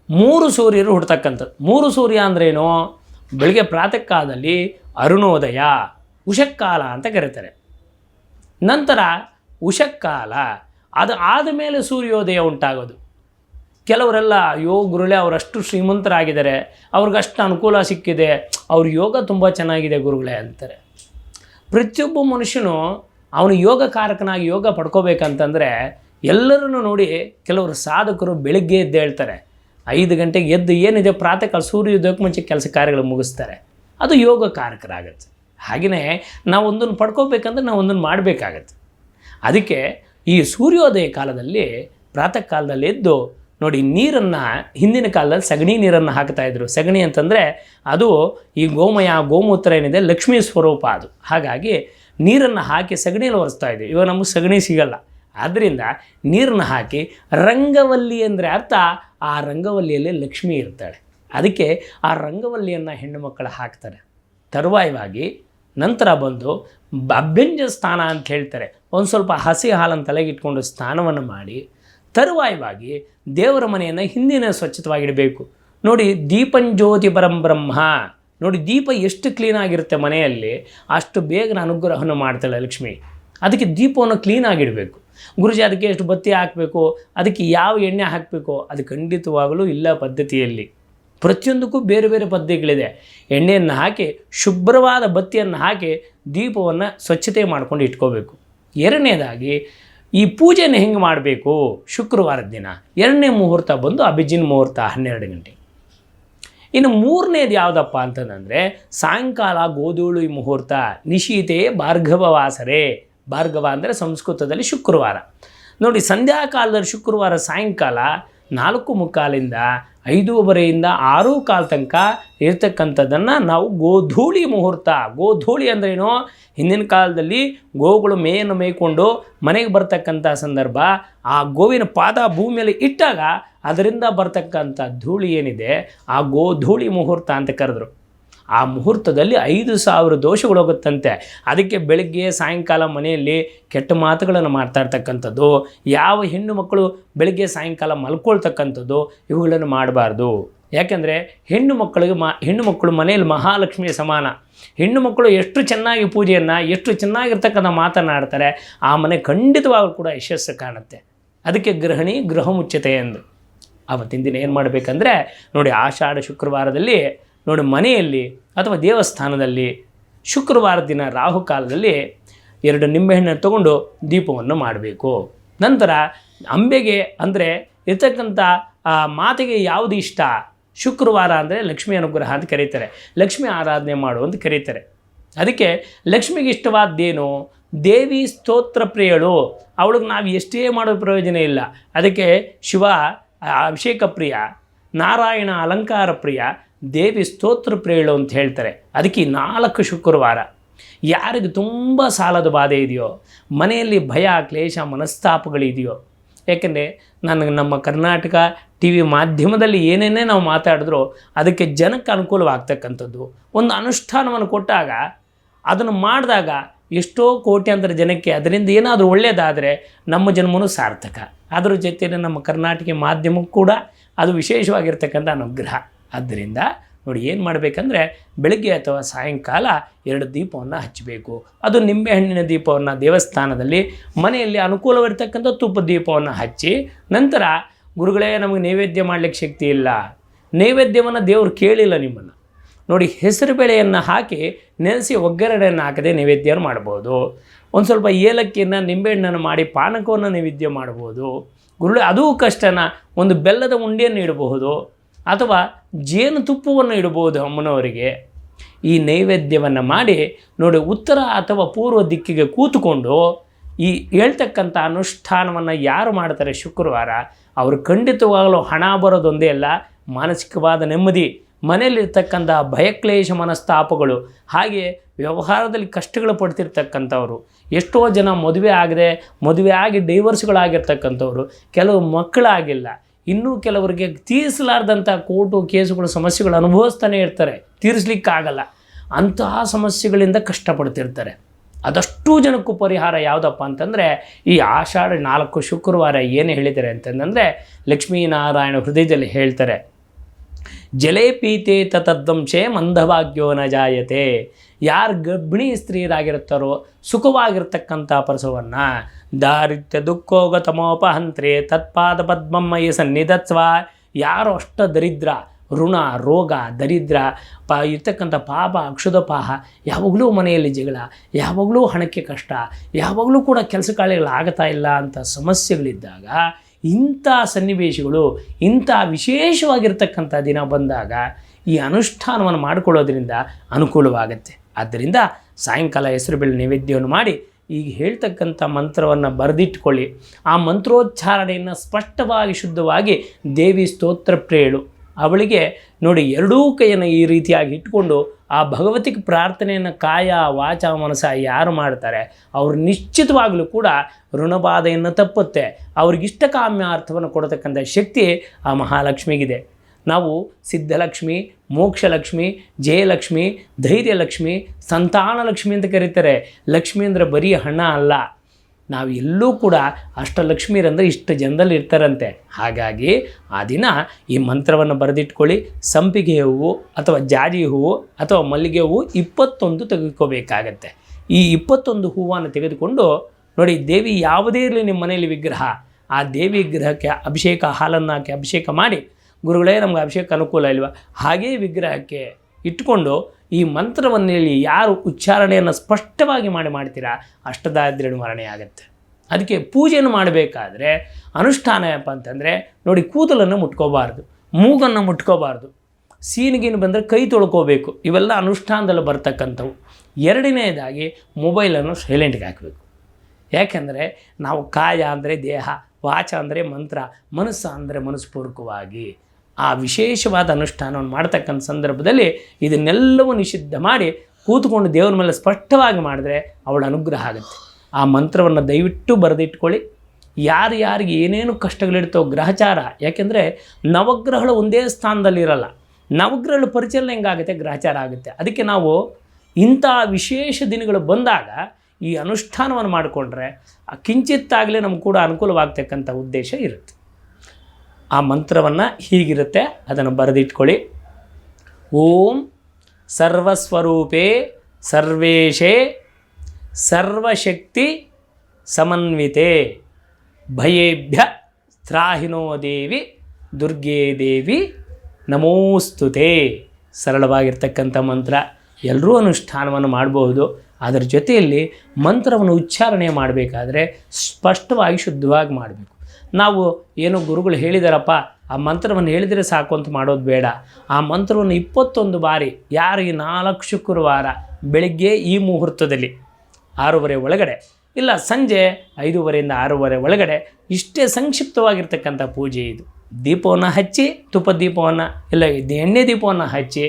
ಮೂರು ಸೂರ್ಯರು ಹುಡ್ತಕ್ಕಂಥದ್ದು. ಮೂರು ಸೂರ್ಯ ಅಂದ್ರೇನು? ಬೆಳಗ್ಗೆ ಪ್ರಾತಃ ಕಾಲದಲ್ಲಿ ಅರುಣೋದಯ ಉಷಕ್ಕಾಲ ಅಂತ ಕರೀತಾರೆ. ನಂತರ ಉಷಕ್ಕಾಲ ಅದು ಆದಮೇಲೆ ಸೂರ್ಯೋದಯ ಉಂಟಾಗೋದು. ಕೆಲವರೆಲ್ಲ, ಅಯ್ಯೋ ಗುರುಳೆ ಅವರಷ್ಟು ಶ್ರೀಮಂತರಾಗಿದ್ದಾರೆ, ಅವ್ರಿಗಷ್ಟು ಅನುಕೂಲ ಸಿಕ್ಕಿದೆ, ಅವ್ರ ಯೋಗ ತುಂಬ ಚೆನ್ನಾಗಿದೆ ಗುರುಗಳೇ, ಅಂತಾರೆ. ಪ್ರತಿಯೊಬ್ಬ ಮನುಷ್ಯನು ಅವನು ಯೋಗ ಕಾರಕನಾಗಿ ಯೋಗ ಪಡ್ಕೋಬೇಕಂತಂದರೆ ಎಲ್ಲರನ್ನು ನೋಡಿ ಕೆಲವರು ಸಾಧಕರು ಬೆಳಿಗ್ಗೆ ಎದ್ದು ಹೇಳ್ತಾರೆ ಐದು ಗಂಟೆಗೆ ಎದ್ದು ಏನಿದೆ ಪ್ರಾತಃ ಕಾಲ ಸೂರ್ಯೋದಯಕ್ಕೆ ಮುಂಚೆ ಕೆಲಸ ಕಾರ್ಯಗಳು ಮುಗಿಸ್ತಾರೆ. ಅದು ಯೋಗ ಕಾರಕರಾಗತ್ತೆ. ಹಾಗೆಯೇ ನಾವು ಒಂದನ್ನು ಪಡ್ಕೋಬೇಕಂದ್ರೆ ನಾವು ಒಂದನ್ನು ಮಾಡಬೇಕಾಗತ್ತೆ. ಅದಕ್ಕೆ ಈ ಸೂರ್ಯೋದಯ ಕಾಲದಲ್ಲಿ ಪ್ರಾತಃ ಕಾಲದಲ್ಲಿ ಎದ್ದು ನೋಡಿ ನೀರನ್ನು ಹಿಂದಿನ ಕಾಲದಲ್ಲಿ ಸಗಣಿ ನೀರನ್ನು ಹಾಕ್ತಾಯಿದ್ರು ಸಗಣಿ ಅಂತಂದರೆ ಅದು ಈ ಗೋಮಯ, ಗೋಮೂತ್ರ ಏನಿದೆ ಲಕ್ಷ್ಮೀ ಸ್ವರೂಪ ಅದು. ಹಾಗಾಗಿ ನೀರನ್ನು ಹಾಕಿ ಸಗಣಿಯಲ್ಲಿ ಒರೆಸ್ತಾ ಇದ್ವಿ. ಇವಾಗ ನಮಗೆ ಸಗಣಿ ಸಿಗಲ್ಲ. ಆದ್ದರಿಂದ ನೀರನ್ನ ಹಾಕಿ ರಂಗವಲ್ಲಿ ಅಂದರೆ ಅರ್ಥ ಆ ರಂಗವಲ್ಲಿಯಲ್ಲಿ ಲಕ್ಷ್ಮಿ ಇರ್ತಾಳೆ. ಅದಕ್ಕೆ ಆ ರಂಗವಲ್ಲಿಯನ್ನು ಹೆಣ್ಣು ಮಕ್ಕಳು ಹಾಕ್ತಾರೆ. ತರುವಾಯವಾಗಿ ನಂತರ ಬಂದು ಅಭ್ಯಂಜ ಸ್ನಾನ ಅಂತ ಹೇಳ್ತಾರೆ. ಒಂದು ಸ್ವಲ್ಪ ಹಸಿ ಹಾಲನ್ನು ತಲೆಗಿಟ್ಕೊಂಡು ಸ್ನಾನವನ್ನು ಮಾಡಿ ತರುವಾಯವಾಗಿ ದೇವರ ಮನೆಯನ್ನು ಹಿಂದಿನ ಸ್ವಚ್ಛತವಾಗಿಡಬೇಕು. ನೋಡಿ ದೀಪಂಜ್ಯೋತಿ ಪರಂ ಬ್ರಹ್ಮ. ನೋಡಿ ದೀಪ ಎಷ್ಟು ಕ್ಲೀನ್ ಆಗಿರುತ್ತೆ ಮನೆಯಲ್ಲಿ ಅಷ್ಟು ಬೇಗನ ಅನುಗ್ರಹವನ್ನು ಮಾಡ್ತಾಳೆ ಲಕ್ಷ್ಮಿ. ಅದಕ್ಕೆ ದೀಪವನ್ನು ಕ್ಲೀನಾಗಿಡಬೇಕು ಗುರುಜಿ ಅದಕ್ಕೆ ಎಷ್ಟು ಬತ್ತಿ ಹಾಕಬೇಕು, ಅದಕ್ಕೆ ಯಾವ ಎಣ್ಣೆ ಹಾಕಬೇಕು, ಅದು ಖಂಡಿತವಾಗಲೂ ಇಲ್ಲ ಪದ್ಧತಿಯಲ್ಲಿ. ಪ್ರತಿಯೊಂದಕ್ಕೂ ಬೇರೆ ಬೇರೆ ಪದ್ಧತಿಗಳಿದೆ. ಎಣ್ಣೆಯನ್ನು ಹಾಕಿ, ಶುಭ್ರವಾದ ಬತ್ತಿಯನ್ನು ಹಾಕಿ ದೀಪವನ್ನು ಸ್ವಚ್ಛತೆ ಮಾಡ್ಕೊಂಡು ಇಟ್ಕೋಬೇಕು. ಎರಡನೇದಾಗಿ, ಈ ಪೂಜೆನ ಹೆಂಗೆ ಮಾಡಬೇಕು? ಶುಕ್ರವಾರದ ದಿನ, ಎರಡನೇ ಮುಹೂರ್ತ ಬಂದು ಅಭಿಜಿನ್ ಮುಹೂರ್ತ ಹನ್ನೆರಡು ಗಂಟೆ. ಇನ್ನು ಮೂರನೇದು ಯಾವುದಪ್ಪ ಅಂತಂದರೆ, ಸಾಯಂಕಾಲ ಗೋಧೂಳಿ ಮುಹೂರ್ತ ನಿಶೀತೆ ಭಾರ್ಗವ ವಾಸರೆ ಭಾರ್ಗವ ಅಂದರೆ ಸಂಸ್ಕೃತದಲ್ಲಿ ಶುಕ್ರವಾರ. ನೋಡಿ, ಸಂಧ್ಯಾಕಾಲದಲ್ಲಿ ಶುಕ್ರವಾರ ಸಾಯಂಕಾಲ ನಾಲ್ಕು ಮುಕ್ಕಾಲಿಂದ ಐದೂವರೆಯಿಂದ ಆರು ಕಾಲ ತನಕ ಇರ್ತಕ್ಕಂಥದ್ದನ್ನು ನಾವು ಗೋಧೂಳಿ ಮುಹೂರ್ತ. ಗೋಧೂಳಿ ಅಂದ್ರೇನು ಹಿಂದಿನ ಕಾಲದಲ್ಲಿ ಗೋವುಗಳು ಮೇಯನ್ನು ಮೇಯ್ಕೊಂಡು ಮನೆಗೆ ಬರ್ತಕ್ಕಂಥ ಸಂದರ್ಭ. ಆ ಗೋವಿನ ಪಾದ ಭೂಮಿಯಲ್ಲಿ ಇಟ್ಟಾಗ ಅದರಿಂದ ಬರ್ತಕ್ಕಂಥ ಧೂಳಿ ಏನಿದೆ? ಆ ಗೋಧೂಳಿ ಮುಹೂರ್ತ ಅಂತ ಕರೆದ್ರು. ಆ ಮುಹೂರ್ತದಲ್ಲಿ ಐದು ಸಾವಿರ ದೋಷಗಳು ಹೋಗುತ್ತಂತೆ. ಅದಕ್ಕೆ ಬೆಳಗ್ಗೆ, ಸಾಯಂಕಾಲ ಮನೆಯಲ್ಲಿ ಕೆಟ್ಟ ಮಾತುಗಳನ್ನು ಮಾಡ್ತಾ ಇರ್ತಕ್ಕಂಥದ್ದು, ಯಾವ ಹೆಣ್ಣು ಮಕ್ಕಳು ಬೆಳಗ್ಗೆ, ಸಾಯಂಕಾಲ ಮಲ್ಕೊಳ್ತಕ್ಕಂಥದ್ದು, ಇವುಗಳನ್ನು ಮಾಡಬಾರ್ದು. ಯಾಕೆಂದರೆ ಹೆಣ್ಣು ಮಕ್ಕಳಿಗೆ ಮಾ, ಹೆಣ್ಣು ಮಕ್ಕಳು ಮನೆಯಲ್ಲಿ ಮಹಾಲಕ್ಷ್ಮಿಯ ಸಮಾನ. ಹೆಣ್ಣು ಮಕ್ಕಳು ಎಷ್ಟು ಚೆನ್ನಾಗಿ ಪೂಜೆಯನ್ನು, ಎಷ್ಟು ಚೆನ್ನಾಗಿರ್ತಕ್ಕಂಥ ಮಾತನಾಡ್ತಾರೆ, ಆ ಮನೆ ಖಂಡಿತವಾಗಲೂ ಕೂಡ ಯಶಸ್ಸು ಕಾಣುತ್ತೆ. ಅದಕ್ಕೆ ಗೃಹಿಣಿ ಗೃಹ ಮುಚ್ಚತೆ ಎಂದು. ಆವತ್ತಿನ ದಿನ ಏನು ಮಾಡಬೇಕಂದ್ರೆ, ನೋಡಿ ಆಷಾಢ ಶುಕ್ರವಾರದಲ್ಲಿ ನೋಡಿ, ಮನೆಯಲ್ಲಿ ಅಥವಾ ದೇವಸ್ಥಾನದಲ್ಲಿ ಶುಕ್ರವಾರ ದಿನ ರಾಹುಕಾಲದಲ್ಲಿ ಎರಡು ನಿಂಬೆಹಣ್ಣನ್ನು ತಗೊಂಡು ದೀಪವನ್ನು ಮಾಡಬೇಕು. ನಂತರ ಅಂಬೆಗೆ ಅಂದರೆ ಇರ್ತಕ್ಕಂಥ ಮಾತೆಗೆ ಯಾವುದು ಇಷ್ಟ? ಶುಕ್ರವಾರ ಅಂದರೆ ಲಕ್ಷ್ಮಿ ಅನುಗ್ರಹ ಅಂತ ಕರೀತಾರೆ. ಲಕ್ಷ್ಮಿ ಆರಾಧನೆ ಮಾಡು ಅಂತ ಕರೀತಾರೆ. ಅದಕ್ಕೆ ಲಕ್ಷ್ಮಿಗೆ ಇಷ್ಟವಾದ್ದೇನು? ದೇವಿ ಸ್ತೋತ್ರ ಪ್ರಿಯಳು, ಅವಳಿಗೆ ನಾವು ಎಷ್ಟೇ ಮಾಡೋ ಪ್ರಯೋಜನ ಇಲ್ಲ. ಅದಕ್ಕೆ ಶಿವ ಅಭಿಷೇಕ ಪ್ರಿಯ, ನಾರಾಯಣ ಅಲಂಕಾರ ಪ್ರಿಯ ದೇವಿ ಸ್ತೋತ್ರ ಪ್ರೇಳು ಅಂತ ಹೇಳ್ತಾರೆ. ಅದಕ್ಕೆ ನಾಲ್ಕು ಶುಕ್ರವಾರ. ಯಾರಿಗೆ ತುಂಬ ಸಾಲದ ಬಾಧೆ ಇದೆಯೋ, ಮನೆಯಲ್ಲಿ ಭಯ, ಕ್ಲೇಶ, ಮನಸ್ತಾಪಗಳಿದೆಯೋ, ಏಕೆಂದರೆ ನನಗೆ ನಮ್ಮ ಕರ್ನಾಟಕ ಟಿ ವಿ ಮಾಧ್ಯಮದಲ್ಲಿ ಏನೇನೇ ನಾವು ಮಾತಾಡಿದ್ರೂ ಅದಕ್ಕೆ ಜನಕ್ಕೆ ಅನುಕೂಲವಾಗ್ತಕ್ಕಂಥದ್ದು. ಒಂದು ಅನುಷ್ಠಾನವನ್ನು ಕೊಟ್ಟಾಗ, ಅದನ್ನು ಮಾಡಿದಾಗ ಎಷ್ಟೋ ಕೋಟ್ಯಾಂತರ ಜನಕ್ಕೆ ಅದರಿಂದ ಏನಾದರೂ ಒಳ್ಳೆಯದಾದರೆ ನಮ್ಮ ಜನ್ಮನೂ ಸಾರ್ಥಕ. ಅದರ ಜೊತೆಯಲ್ಲಿ ನಮ್ಮ ಕರ್ನಾಟಕ ಮಾಧ್ಯಮಕ್ಕೂ ಕೂಡ ಅದು ವಿಶೇಷವಾಗಿರ್ತಕ್ಕಂಥ ಅನುಗ್ರಹ. ಆದ್ದರಿಂದ ನೋಡಿ ಏನು ಮಾಡಬೇಕಂದ್ರೆ ಬೆಳಗ್ಗೆ ಅಥವಾ ಸಾಯಂಕಾಲ ಎರಡು ದೀಪವನ್ನು ಹಚ್ಚಬೇಕು. ಅದು ನಿಂಬೆಹಣ್ಣಿನ ದೀಪವನ್ನು ದೇವಸ್ಥಾನದಲ್ಲಿ ಮನೆಯಲ್ಲಿ ಅನುಕೂಲವಿರ್ತಕ್ಕಂಥ ತುಪ್ಪ ದೀಪವನ್ನು ಹಚ್ಚಿ ನಂತರ ಗುರುಗಳೇ ನಮಗೆ ನೈವೇದ್ಯ ಮಾಡಲಿಕ್ಕೆ ಶಕ್ತಿ ಇಲ್ಲ. ನೈವೇದ್ಯವನ್ನು ದೇವರು ಕೇಳಿಲ್ಲ ನಿಮ್ಮನ್ನು. ನೋಡಿ ಹೆಸರು ಬೇಳೆಯನ್ನು ಹಾಕಿ ನೆನೆಸಿ ಒಗ್ಗರಣೆಯನ್ನು ಹಾಕದೆ ನೈವೇದ್ಯವನ್ನು ಮಾಡ್ಬೋದು. ಒಂದು ಸ್ವಲ್ಪ ಏಲಕ್ಕಿಯನ್ನು ನಿಂಬೆಹಣ್ಣನ್ನು ಮಾಡಿ ಪಾನಕವನ್ನು ನೈವೇದ್ಯ ಮಾಡ್ಬೋದು. ಗುರುಳೆ ಅದೂ ಕಷ್ಟನ ಒಂದು ಬೆಲ್ಲದ ಉಂಡೆಯನ್ನು ಇಡಬಹುದು. ಅಥವಾ ಜೇನುತುಪ್ಪವನ್ನು ಇಡಬಹುದು ಅಮ್ಮನವರಿಗೆ. ಈ ನೈವೇದ್ಯವನ್ನು ಮಾಡಿ ನೋಡಿ ಉತ್ತರ ಅಥವಾ ಪೂರ್ವ ದಿಕ್ಕಿಗೆ ಕೂತುಕೊಂಡು ಈ ಹೇಳ್ತಕ್ಕಂಥ ಅನುಷ್ಠಾನವನ್ನು ಯಾರು ಮಾಡ್ತಾರೆ ಶುಕ್ರವಾರ? ಅವರು ಖಂಡಿತವಾಗಲೂ ಹಣ ಬರೋದೊಂದೇ ಅಲ್ಲ, ಮಾನಸಿಕವಾದ ನೆಮ್ಮದಿ, ಮನೆಯಲ್ಲಿರ್ತಕ್ಕಂಥ ಭಯಕ್ಲೇಶ ಮನಸ್ತಾಪಗಳು, ಹಾಗೆ ವ್ಯವಹಾರದಲ್ಲಿ ಕಷ್ಟಗಳು ಪಡ್ತಿರ್ತಕ್ಕಂಥವ್ರು. ಎಷ್ಟೋ ಜನ ಮದುವೆ ಆಗದೆ ಮದುವೆ ಆಗಿ ಡೈವರ್ಸ್ಗಳಾಗಿರ್ತಕ್ಕಂಥವ್ರು ಕೆಲವು ಮಕ್ಕಳಾಗಿಲ್ಲ. ಇನ್ನೂ ಕೆಲವರಿಗೆ ತೀರಿಸಲಾರ್ದಂಥ ಕೋರ್ಟು ಕೇಸುಗಳು ಸಮಸ್ಯೆಗಳು ಅನುಭವಿಸ್ತಾನೆ ಇರ್ತಾರೆ. ತೀರಿಸ್ಲಿಕ್ಕಾಗಲ್ಲ. ಅಂತಹ ಸಮಸ್ಯೆಗಳಿಂದ ಕಷ್ಟಪಡ್ತಿರ್ತಾರೆ. ಅದಷ್ಟು ಜನಕ್ಕೂ ಪರಿಹಾರ ಯಾವುದಪ್ಪ ಅಂತಂದರೆ, ಈ ಆಷಾಢ ನಾಲ್ಕು ಶುಕ್ರವಾರ ಏನು ಹೇಳಿದ್ದಾರೆ ಅಂತಂದರೆ, ಲಕ್ಷ್ಮೀನಾರಾಯಣ ಹೃದಯದಲ್ಲಿ ಹೇಳ್ತಾರೆ. ಜಲೇ ಪೀತೆ ತತದ್ವಂಶೆ ಮಂದಭಾಗ್ಯೋ ನ ಜಾಯತೆ. ಯಾರು ಗರ್ಭಿಣಿ ಸ್ತ್ರೀಯರಾಗಿರುತ್ತಾರೋ ಸುಖವಾಗಿರ್ತಕ್ಕಂಥ ಪರಶುವನ್ನು ದಾರಿತ್ಯ ದುಃಖೋಗ ತಮೋಪಹಂತ್ರೆ ತತ್ಪಾದ ಪದ್ಮಮ್ಮಯ್ಯ ಸನ್ನಿಧತ್ವ ಯಾರು ಅಷ್ಟ ದರಿದ್ರ, ಋಣ, ರೋಗ, ದರಿದ್ರ, ಪ ಇರ್ತಕ್ಕಂಥ ಪಾಪ ಅಕ್ಷುದಪಾಹ ಯಾವಾಗಲೂ ಮನೆಯಲ್ಲಿ ಜಗಳ, ಯಾವಾಗಲೂ ಹಣಕ್ಕೆ ಕಷ್ಟ, ಯಾವಾಗಲೂ ಕೂಡ ಕೆಲಸ ಕಾರ್ಯಗಳು ಆಗ್ತಾ ಇಲ್ಲ ಅಂತ ಸಮಸ್ಯೆಗಳಿದ್ದಾಗ ಇಂಥ ಸನ್ನಿವೇಶಗಳು, ಇಂಥ ವಿಶೇಷವಾಗಿರ್ತಕ್ಕಂಥ ದಿನ ಬಂದಾಗ ಈ ಅನುಷ್ಠಾನವನ್ನು ಮಾಡಿಕೊಳ್ಳೋದ್ರಿಂದ ಅನುಕೂಲವಾಗುತ್ತೆ. ಆದ್ದರಿಂದ ಸಾಯಂಕಾಲ ಹೆಸರು ಬೆಳೆ ನೈವೇದ್ಯವನ್ನು ಮಾಡಿ ಈಗ ಹೇಳ್ತಕ್ಕಂಥ ಮಂತ್ರವನ್ನು ಬರೆದಿಟ್ಕೊಳ್ಳಿ. ಆ ಮಂತ್ರೋಚ್ಚಾರಣೆಯನ್ನು ಸ್ಪಷ್ಟವಾಗಿ ಶುದ್ಧವಾಗಿ ದೇವಿ ಸ್ತೋತ್ರ ಪ್ರೇಳು. ಅವಳಿಗೆ ನೋಡಿ ಎರಡೂ ಕೈಯನ್ನು ಈ ರೀತಿಯಾಗಿ ಇಟ್ಕೊಂಡು ಆ ಭಗವತಿಗೆ ಪ್ರಾರ್ಥನೆಯನ್ನು ಕಾಯ, ವಾಚ, ಮನಸ ಯಾರು ಮಾಡ್ತಾರೆ? ಅವರು ನಿಶ್ಚಿತವಾಗಲೂ ಕೂಡ ಋಣಬಾಧೆಯನ್ನು ತಪ್ಪುತ್ತೆ. ಅವ್ರಿಗಿಷ್ಟ ಕಾಮ್ಯ ಅರ್ಥವನ್ನು ಕೊಡತಕ್ಕಂಥ ಶಕ್ತಿ ಆ ಮಹಾಲಕ್ಷ್ಮಿಗಿದೆ. ನಾವು ಸಿದ್ಧಲಕ್ಷ್ಮಿ ಮೋಕ್ಷಲಕ್ಷ್ಮಿ, ಜಯಲಕ್ಷ್ಮಿ, ಧೈರ್ಯಲಕ್ಷ್ಮಿ, ಸಂತಾನಲಕ್ಷ್ಮಿ ಅಂತ ಕರೀತಾರೆ. ಲಕ್ಷ್ಮಿ ಅಂದರೆ ಬರೀ ಹಣ ಅಲ್ಲ. ನಾವು ಎಲ್ಲೂ ಕೂಡ ಅಷ್ಟಲಕ್ಷ್ಮೀರಂದರೆ ಇಷ್ಟು ಜನದಲ್ಲಿ ಇರ್ತಾರಂತೆ. ಹಾಗಾಗಿ ಆ ದಿನ ಈ ಮಂತ್ರವನ್ನು ಬರೆದಿಟ್ಕೊಳ್ಳಿ. ಸಂಪಿಗೆ ಹೂವು ಅಥವಾ ಜಾಜಿ ಹೂವು ಅಥವಾ ಮಲ್ಲಿಗೆ ಹೂವು ಇಪ್ಪತ್ತೊಂದು ತೆಗೆದುಕೋಬೇಕಾಗತ್ತೆ. ಈ ಇಪ್ಪತ್ತೊಂದು ಹೂವನ್ನು ತೆಗೆದುಕೊಂಡು ನೋಡಿ, ದೇವಿ ಯಾವುದೇ ಇರಲಿ ನಿಮ್ಮ ಮನೆಯಲ್ಲಿ ವಿಗ್ರಹ, ಆ ದೇವಿ ವಿಗ್ರಹಕ್ಕೆ ಅಭಿಷೇಕ ಹಾಲನ್ನು ಹಾಕಿ ಅಭಿಷೇಕ ಮಾಡಿ ಗುರುಗಳೇ, ನಮ್ಗೆ ಅಭಿಷೇಕ ಅನುಕೂಲ ಇಲ್ವಾ? ಹಾಗೇ ವಿಗ್ರಹಕ್ಕೆ ಇಟ್ಕೊಂಡು ಈ ಮಂತ್ರವನ್ನು ಹೇಳಿ ಯಾರು ಉಚ್ಚಾರಣೆಯನ್ನು ಸ್ಪಷ್ಟವಾಗಿ ಮಾಡಿ ಮಾಡ್ತೀರಾ ಅಷ್ಟದಾರಿದ್ರ ನಿವಾರಣೆ ಆಗುತ್ತೆ. ಅದಕ್ಕೆ ಪೂಜೆಯನ್ನು ಮಾಡಬೇಕಾದ್ರೆ ಅನುಷ್ಠಾನ ಏನಪ್ಪ ಅಂತಂದರೆ, ನೋಡಿ ಕೂದಲನ್ನು ಮುಟ್ಕೋಬಾರ್ದು, ಮೂಗನ್ನು ಮುಟ್ಕೋಬಾರ್ದು, ಸೀನಿಗೀನು ಬಂದರೆ ಕೈ ತೊಳ್ಕೋಬೇಕು, ಇವೆಲ್ಲ ಅನುಷ್ಠಾನದಲ್ಲಿ ಬರ್ತಕ್ಕಂಥವು. ಎರಡನೇದಾಗಿ ಮೊಬೈಲನ್ನು ಸೈಲೆಂಟ್ಗೆ ಹಾಕಬೇಕು. ಯಾಕೆಂದರೆ ನಾವು ಕಾಯ ಅಂದರೆ ದೇಹ, ವಾಚ ಅಂದರೆ ಮಂತ್ರ, ಮನಸ್ಸು ಅಂದರೆ ಮನಸ್ಪೂರ್ವಕವಾಗಿ. ಆ ವಿಶೇಷವಾದ ಅನುಷ್ಠಾನವನ್ನು ಮಾಡ್ತಕ್ಕಂಥ ಸಂದರ್ಭದಲ್ಲಿ ಇದನ್ನೆಲ್ಲವೂ ನಿಷಿದ್ಧ ಮಾಡಿ ಕೂತ್ಕೊಂಡು ದೇವ್ರ ಮೇಲೆ ಸ್ಪಷ್ಟವಾಗಿ ಮಾಡಿದ್ರೆ ಅವಳ ಅನುಗ್ರಹ ಆಗುತ್ತೆ. ಆ ಮಂತ್ರವನ್ನು ದಯವಿಟ್ಟು ಬರೆದಿಟ್ಕೊಳ್ಳಿ. ಯಾರು ಯಾರಿಗೆ ಏನೇನು ಕಷ್ಟಗಳಿರ್ತಾವೆ ಗ್ರಹಚಾರ, ಯಾಕೆಂದರೆ ನವಗ್ರಹಗಳು ಒಂದೇ ಸ್ಥಾನದಲ್ಲಿರಲ್ಲ ನವಗ್ರಹಗಳ ಪರಿಚಲನೆ ಹೆಂಗಾಗುತ್ತೆ? ಗ್ರಹಚಾರ ಆಗುತ್ತೆ. ಅದಕ್ಕೆ ನಾವು ಇಂಥ ವಿಶೇಷ ದಿನಗಳು ಬಂದಾಗ ಈ ಅನುಷ್ಠಾನವನ್ನು ಮಾಡಿಕೊಂಡ್ರೆ ಕಿಂಚಿತ್ತಾಗಲೇ ನಮ್ಗೆ ಕೂಡ ಅನುಕೂಲವಾಗ್ತಕ್ಕಂಥ ಉದ್ದೇಶ ಇರುತ್ತೆ. ಆ ಮಂತ್ರವನ್ನು ಹೀಗಿರುತ್ತೆ. ಅದನ್ನು ಬರೆದಿಟ್ಕೊಳ್ಳಿ. ಓಂ ಸರ್ವಸ್ವರೂಪೇ ಸರ್ವೇಶೇ ಸರ್ವಶಕ್ತಿ ಸಮನ್ವಿತೆ. ಭಯೇಭ್ಯ ತ್ರಾಹಿನೋ ದೇವಿ ದುರ್ಗೇ ದೇವಿ ನಮೋಸ್ತುತೆ ಸರಳವಾಗಿರ್ತಕ್ಕಂಥ ಮಂತ್ರ. ಎಲ್ಲರೂ ಅನುಷ್ಠಾನವನ್ನು ಮಾಡಬಹುದು. ಅದರ ಜೊತೆಯಲ್ಲಿ ಮಂತ್ರವನ್ನು ಉಚ್ಚಾರಣೆ ಮಾಡಬೇಕಾದ್ರೆ ಸ್ಪಷ್ಟವಾಗಿ ಶುದ್ಧವಾಗಿ ಮಾಡಬೇಕು. ನಾವು ಏನು ಗುರುಗಳು ಹೇಳಿದಾರಪ್ಪ, ಆ ಮಂತ್ರವನ್ನು ಹೇಳಿದರೆ ಸಾಕು ಅಂತ ಮಾಡೋದು ಬೇಡ. ಆ ಮಂತ್ರವನ್ನು ಇಪ್ಪತ್ತೊಂದು ಬಾರಿ, ಯಾರು ಈ ನಾಲ್ಕು ಶುಕ್ರವಾರ ಬೆಳಿಗ್ಗೆ ಈ ಮುಹೂರ್ತದಲ್ಲಿ ಆರೂವರೆ ಒಳಗಡೆ, ಇಲ್ಲ ಸಂಜೆ ಐದೂವರೆಯಿಂದ ಆರೂವರೆ ಒಳಗಡೆ ಇಷ್ಟೇ ಸಂಕ್ಷಿಪ್ತವಾಗಿರ್ತಕ್ಕಂಥ ಪೂಜೆ ಇದು. ದೀಪವನ್ನು ಹಚ್ಚಿ, ತುಪ್ಪ ದೀಪವನ್ನು, ಇಲ್ಲ ಎಣ್ಣೆ ದೀಪವನ್ನು ಹಚ್ಚಿ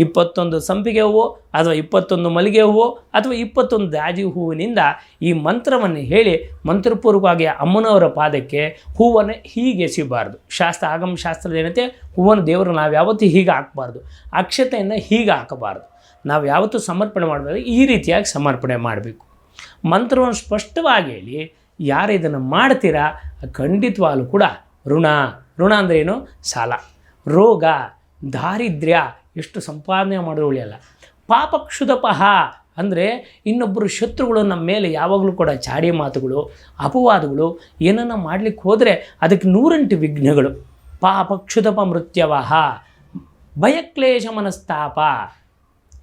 ಇಪ್ಪತ್ತೊಂದು ಸಂಪಿಗೆ ಹೂವು ಅಥವಾ ಇಪ್ಪತ್ತೊಂದು ಮಲ್ಲಿಗೆ ಹೂವು ಅಥವಾ ಇಪ್ಪತ್ತೊಂದು ದಾಜಿ ಹೂವಿನಿಂದ ಈ ಮಂತ್ರವನ್ನು ಹೇಳಿ ಮಂತ್ರಪೂರ್ವಕವಾಗಿ ಅಮ್ಮನವರ ಪಾದಕ್ಕೆ ಹೂವನ್ನು ಹೀಗೆ ಎಸಿಬಾರ್ದು ಶಾಸ್ತ್ರ ಆಗಮ ಶಾಸ್ತ್ರದ ಏನೈತೆ? ಹೂವನ್ನು ದೇವರು ನಾವು ಯಾವತ್ತೂ ಹೀಗೆ ಹಾಕಬಾರ್ದು. ಅಕ್ಷತೆಯನ್ನು ಹೀಗೆ ಹಾಕಬಾರ್ದು. ನಾವು ಯಾವತ್ತೂ ಸಮರ್ಪಣೆ ಮಾಡಬಾರ್ದು. ಈ ರೀತಿಯಾಗಿ ಸಮರ್ಪಣೆ ಮಾಡಬೇಕು. ಮಂತ್ರವನ್ನು ಸ್ಪಷ್ಟವಾಗಿ ಹೇಳಿ ಯಾರು ಇದನ್ನು ಮಾಡ್ತೀರಾ? ಖಂಡಿತವಾಗಲೂ ಕೂಡ ಋಣ. ಋಣ ಅಂದ್ರೇನು ಸಾಲ. ರೋಗ, ದಾರಿದ್ರ್ಯ ಎಷ್ಟು ಸಂಪಾದನೆ ಮಾಡಿದ್ರು ಉಳಿಯಲ್ಲ ಪಾಪ ಕ್ಷುದಪಹ ಅಂದರೆ ಇನ್ನೊಬ್ಬರು ಶತ್ರುಗಳು ನಮ್ಮ ಮೇಲೆ ಯಾವಾಗಲೂ ಕೂಡ ಚಾಡಿ ಮಾತುಗಳು, ಅಪವಾದಗಳು ಏನನ್ನ ಮಾಡಲಿಕ್ಕೆ ಹೋದರೆ ಅದಕ್ಕೆ ನೂರೆಂಟು ವಿಘ್ನಗಳು. ಪಾಪ ಕ್ಷುದಪ ಮೃತ್ಯವಹ. ಭಯಕ್ಲೇಶ ಮನಸ್ತಾಪ.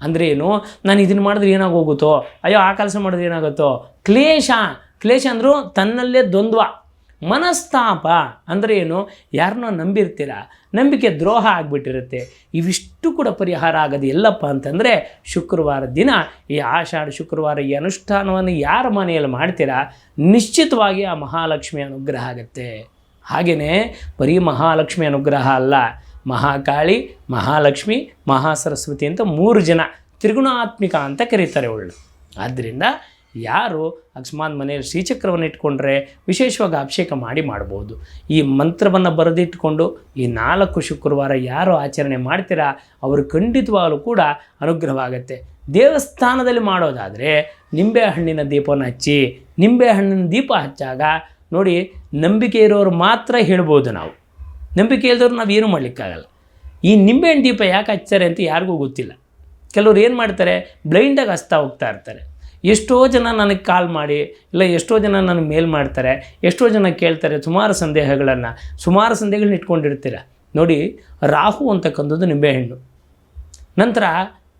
ಅಂದರೆ ಏನು? ನಾನು ಇದನ್ನು ಮಾಡಿದ್ರೆ ಏನಾಗೋಗುತ್ತೋ? ಅಯ್ಯೋ, ಆ ಕೆಲಸ ಮಾಡಿದ್ರೆ ಏನಾಗುತ್ತೋ? ಕ್ಲೇಶ. ಕ್ಲೇಶ ಅಂದರೂ ತನ್ನಲ್ಲೇ ದ್ವಂದ್ವ. ಮನಸ್ತಾಪ ಅಂದರೆ ಏನು? ಯಾರನ್ನೋ ನಂಬಿರ್ತೀರ? ನಂಬಿಕೆ ದ್ರೋಹ ಆಗಿಬಿಟ್ಟಿರುತ್ತೆ. ಇವಿಷ್ಟು ಕೂಡ ಪರಿಹಾರ ಆಗೋದು ಎಲ್ಲಪ್ಪ ಅಂತಂದರೆ ಶುಕ್ರವಾರ ದಿನ ಈ ಆಷಾಢ ಶುಕ್ರವಾರ ಈ ಅನುಷ್ಠಾನವನ್ನು ಯಾರ ಮನೆಯಲ್ಲಿ ಮಾಡ್ತೀರಾ? ನಿಶ್ಚಿತವಾಗಿ ಆ ಮಹಾಲಕ್ಷ್ಮಿ ಅನುಗ್ರಹ ಆಗುತ್ತೆ. ಹಾಗೆಯೇ ಬರೀ ಮಹಾಲಕ್ಷ್ಮಿ ಅನುಗ್ರಹ ಅಲ್ಲ, ಮಹಾಕಾಳಿ, ಮಹಾಲಕ್ಷ್ಮಿ, ಮಹಾಸರಸ್ವತಿ ಅಂತ ಮೂರು ಜನ ತ್ರಿಗುಣಾತ್ಮಿಕ ಅಂತ ಕರೀತಾರೆ ಒಳ್ಳೆ. ಆದ್ದರಿಂದ ಯಾರು ಅಕಸ್ಮಾತ್ ಮನೆಯಲ್ಲಿ ಶ್ರೀಚಕ್ರವನ್ನು ಇಟ್ಕೊಂಡ್ರೆ ವಿಶೇಷವಾಗಿ ಅಭಿಷೇಕ ಮಾಡಿ ಮಾಡ್ಬೋದು. ಈ ಮಂತ್ರವನ್ನು ಬರೆದಿಟ್ಕೊಂಡು ಈ ನಾಲ್ಕು ಶುಕ್ರವಾರ ಯಾರು ಆಚರಣೆ ಮಾಡ್ತೀರಾ ಅವರು ಖಂಡಿತವಾಗಲೂ ಕೂಡ ಅನುಗ್ರಹವಾಗುತ್ತೆ. ದೇವಸ್ಥಾನದಲ್ಲಿ ಮಾಡೋದಾದರೆ ನಿಂಬೆ ಹಣ್ಣಿನ ದೀಪವನ್ನು ಹಚ್ಚಿ, ನಿಂಬೆ ಹಣ್ಣಿನ ದೀಪ ಹಚ್ಚಾಗ ನೋಡಿ ನಂಬಿಕೆ ಇರೋರು ಮಾತ್ರ ಹೇಳ್ಬೋದು ನಾವು. ನಂಬಿಕೆ ಇಲ್ದವ್ರು ನಾವು ಏನು ಮಾಡಲಿಕ್ಕಾಗಲ್ಲ. ಈ ನಿಂಬೆಹಣ್ಣು ದೀಪ ಯಾಕೆ ಹಚ್ತಾರೆ ಅಂತ ಯಾರಿಗೂ ಗೊತ್ತಿಲ್ಲ. ಕೆಲವ್ರು ಏನು ಮಾಡ್ತಾರೆ ಬ್ಲೈಂಡಾಗಿ ಹಚ್ತಾ ಹೋಗ್ತಾ ಇರ್ತಾರೆ. ಎಷ್ಟೋ ಜನ ನನಗೆ ಕಾಲ್ ಮಾಡಿ, ಇಲ್ಲ ಎಷ್ಟೋ ಜನ ನನಗೆ ಮೇಲ್ ಮಾಡ್ತಾರೆ, ಎಷ್ಟೋ ಜನ ಕೇಳ್ತಾರೆ ಸುಮಾರು ಸಂದೇಹಗಳನ್ನು. ಸುಮಾರು ಸಂದೇಹಗಳನ್ನ ಇಟ್ಕೊಂಡಿರ್ತೀರ. ನೋಡಿ, ರಾಹು ಅಂತಕ್ಕಂಥದ್ದು ನಿಂಬೆಹಣ್ಣು ನಂತರ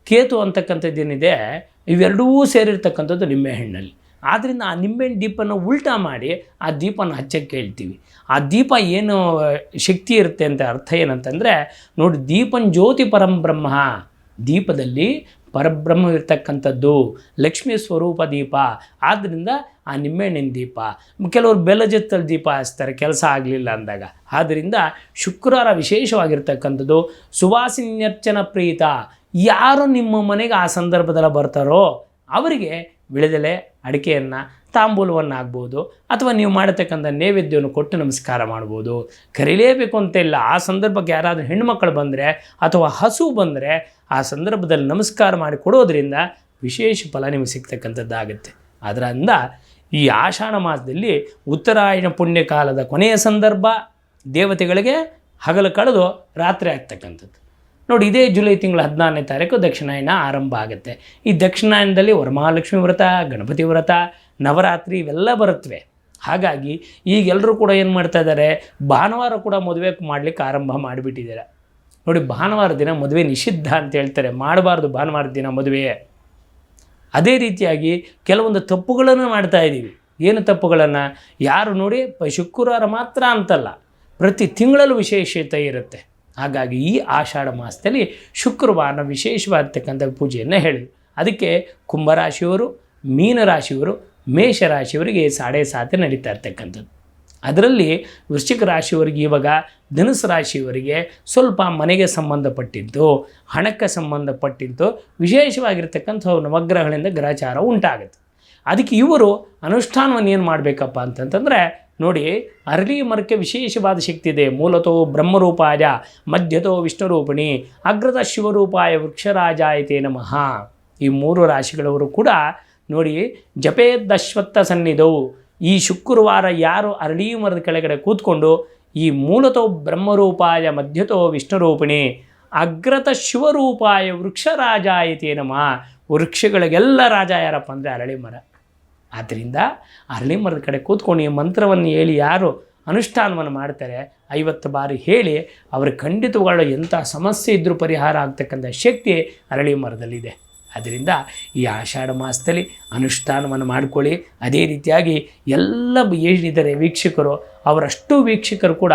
ಕೇತು ಅಂತಕ್ಕಂಥದ್ದೇನಿದೆ ಇವೆರಡೂ ಸೇರಿರ್ತಕ್ಕಂಥದ್ದು ನಿಂಬೆಹಣ್ಣಲ್ಲಿ ಆದ್ದರಿಂದ ಆ ನಿಂಬೆಹಣ್ಣು ದೀಪನ ಉಲ್ಟಾ ಮಾಡಿ ಆ ದೀಪನ ಹಚ್ಚಕ್ಕೆ ಹೇಳ್ತೀವಿ. ಆ ದೀಪ ಏನು ಶಕ್ತಿ ಇರುತ್ತೆ ಅಂತ ಅರ್ಥ ಏನಂತಂದರೆ, ನೋಡಿ ದೀಪನ್ ಜ್ಯೋತಿ ಪರಂ ಬ್ರಹ್ಮ ದೀಪದಲ್ಲಿ ಪರಬ್ರಹ್ಮವಿರ್ತಕ್ಕಂಥದ್ದು ಲಕ್ಷ್ಮೀ ಸ್ವರೂಪ ದೀಪ. ಆದ್ದರಿಂದ ಆ ನಿಂಬೆಹಣ್ಣಿನ ದೀಪ. ಕೆಲವರು ಬೆಲ್ಲ ಜೊತ್ತಲ್ಲಿ ದೀಪ ಹಚ್ತಾರೆ, ಕೆಲಸ ಆಗಲಿಲ್ಲ ಅಂದಾಗ. ಆದ್ದರಿಂದ ಶುಕ್ರವಾರ ವಿಶೇಷವಾಗಿರ್ತಕ್ಕಂಥದ್ದು ಸುವಾಸಿನ್ಯರ್ಚನ ಪ್ರೀತ. ಯಾರು ನಿಮ್ಮ ಮನೆಗೆ ಆ ಸಂದರ್ಭದಲ್ಲಿ ಬರ್ತಾರೋ ಅವರಿಗೆ ವಿಳೆದೆಲೆ ಅಡಿಕೆಯನ್ನು ತಾಂಬೂಲವನ್ನು ಆಗ್ಬೋದು ಅಥವಾ ನೀವು ಮಾಡತಕ್ಕಂಥ ನೈವೇದ್ಯವನ್ನು ಕೊಟ್ಟು ನಮಸ್ಕಾರ ಮಾಡ್ಬೋದು. ಕರೀಲೇಬೇಕು ಅಂತ ಇಲ್ಲ ಆ ಸಂದರ್ಭಕ್ಕೆ ಯಾರಾದರೂ ಹೆಣ್ಮಕ್ಕಳು ಬಂದರೆ ಅಥವಾ ಹಸು ಬಂದರೆ ಆ ಸಂದರ್ಭದಲ್ಲಿ ನಮಸ್ಕಾರ ಮಾಡಿ ಕೊಡೋದ್ರಿಂದ ವಿಶೇಷ ಫಲ ನಿಮಗೆ ಸಿಗ್ತಕ್ಕಂಥದ್ದಾಗುತ್ತೆ. ಅದರಿಂದ ಈ ಆಷಾಢ ಮಾಸದಲ್ಲಿ ಉತ್ತರಾಯಣ ಪುಣ್ಯಕಾಲದ ಕೊನೆಯ ಸಂದರ್ಭ ದೇವತೆಗಳಿಗೆ ಹಗಲು ಕಳೆದು ರಾತ್ರಿ ಆಗ್ತಕ್ಕಂಥದ್ದು. ನೋಡಿ, ಇದೇ ಜುಲೈ ತಿಂಗಳ ಹದಿನಾರನೇ ತಾರೀಕು ದಕ್ಷಿಣಾಯನ ಆರಂಭ ಆಗುತ್ತೆ. ಈ ದಕ್ಷಿಣಾಯನದಲ್ಲಿ ವರಮಹಾಲಕ್ಷ್ಮಿ ವ್ರತ, ಗಣಪತಿ ವ್ರತ ನವರಾತ್ರಿ ಇವೆಲ್ಲ ಬರುತ್ತವೆ ಹಾಗಾಗಿ ಈಗ ಎಲ್ಲರೂ ಕೂಡ ಏನು ಮಾಡ್ತಾ ಇದ್ದಾರೆ ಭಾನುವಾರ ಕೂಡ ಮದುವೆ ಮಾಡಲಿಕ್ಕೆ ಆರಂಭ ಮಾಡಿಬಿಟ್ಟಿದ್ದಾರೆ. ನೋಡಿ, ಭಾನುವಾರ ದಿನ ಮದುವೆ ನಿಷಿದ್ಧ ಅಂತ ಹೇಳ್ತಾರೆ, ಮಾಡಬಾರ್ದು ಭಾನುವಾರ ದಿನ ಮದುವೆ ಅದೇ ರೀತಿಯಾಗಿ ಕೆಲವೊಂದು ತಪ್ಪುಗಳನ್ನು ಮಾಡ್ತಾ ಇದ್ದೀವಿ ಏನು ತಪ್ಪುಗಳನ್ನು? ಯಾರು ನೋಡಿ ಶುಕ್ರವಾರ ಮಾತ್ರ ಅಂತಲ್ಲ, ಪ್ರತಿ ತಿಂಗಳಲ್ಲೂ ವಿಶೇಷತೆ ಇರುತ್ತೆ. ಹಾಗಾಗಿ ಈ ಆಷಾಢ ಮಾಸದಲ್ಲಿ ಶುಕ್ರವಾರ ವಿಶೇಷವಾಗಿರ್ತಕ್ಕಂಥ ಪೂಜೆಯನ್ನು ಹೇಳಿದರು ಅದಕ್ಕೆ ಕುಂಭರಾಶಿಯವರು, ಮೀನರಾಶಿಯವರು ಮೇಷರಾಶಿಯವರಿಗೆ ಸಾಡೆ ಸಾತೆ ನಡೀತಾ ಇರ್ತಕ್ಕಂಥದ್ದು. ಅದರಲ್ಲಿ ವೃಶ್ಚಿಕ ರಾಶಿಯವರಿಗೆ ಇವಾಗ ಧನುಸು ರಾಶಿಯವರಿಗೆ ಸ್ವಲ್ಪ ಮನೆಗೆ ಸಂಬಂಧಪಟ್ಟಿದ್ದು, ಹಣಕ್ಕೆ ಸಂಬಂಧಪಟ್ಟಿದ್ದು ವಿಶೇಷವಾಗಿರ್ತಕ್ಕಂಥ ನವಗ್ರಹಗಳಿಂದ ಗ್ರಹಚಾರ ಉಂಟಾಗುತ್ತೆ. ಅದಕ್ಕೆ ಇವರು ಅನುಷ್ಠಾನವನ್ನು ಏನು ಮಾಡಬೇಕಪ್ಪ ಅಂತಂತಂದರೆ, ನೋಡಿ ಅರಳಿ ಮರಕ್ಕೆ ವಿಶೇಷವಾದ ಶಕ್ತಿ ಇದೆ. ಮೂಲತೋ ಬ್ರಹ್ಮರೂಪಾಯ, ಮಧ್ಯತೋ ವಿಷ್ಣುರೂಪಿಣಿ ಅಗ್ರದ ಶಿವರೂಪಾಯ ವೃಕ್ಷರಾಜಾಯತೆ ನಮಃ. ಈ ಮೂರು ರಾಶಿಗಳವರು ಕೂಡ ನೋಡಿ, ಜಪೇದಶ್ವತ್ಥ ಸನ್ನಿಧವು ಈ ಶುಕ್ರವಾರ ಯಾರು ಅರಳಿ ಮರದ ಕೆಳಗಡೆ ಕೂತ್ಕೊಂಡು ಈ ಮೂಲತೋ ಬ್ರಹ್ಮರೂಪಾಯ ಮಧ್ಯತೋ ವಿಷ್ಣುರೂಪಿಣಿ, ಅಗ್ರತ ಶಿವರೂಪಾಯ ವೃಕ್ಷರಾಜ ಐತೇನಮ್ಮ ವೃಕ್ಷಗಳಿಗೆಲ್ಲ ರಾಜ ಯಾರಪ್ಪ ಅಂದರೆ ಅರಳಿ ಮರ ಆದ್ದರಿಂದ ಅರಳಿ ಮರದ ಕಡೆ ಕೂತ್ಕೊಂಡು ಈ ಮಂತ್ರವನ್ನು ಹೇಳಿ ಯಾರು ಅನುಷ್ಠಾನವನ್ನು ಮಾಡ್ತಾರೆ, ಐವತ್ತು ಬಾರಿ ಹೇಳಿ ಅವರು ಖಂಡಿತವಾಗಲು ಎಂಥ ಸಮಸ್ಯೆ ಇದ್ದರೂ ಪರಿಹಾರ ಆಗ್ತಕ್ಕಂಥ ಶಕ್ತಿ ಅರಳಿ ಮರದಲ್ಲಿದೆ ಅದರಿಂದ ಈ ಆಷಾಢ ಮಾಸದಲ್ಲಿ ಅನುಷ್ಠಾನವನ್ನು ಮಾಡಿಕೊಳ್ಳಿ. ಅದೇ ರೀತಿಯಾಗಿ ಎಲ್ಲ ಏನಿದ್ದಾರೆ ವೀಕ್ಷಕರು, ಅವರಷ್ಟು ವೀಕ್ಷಕರು ಕೂಡ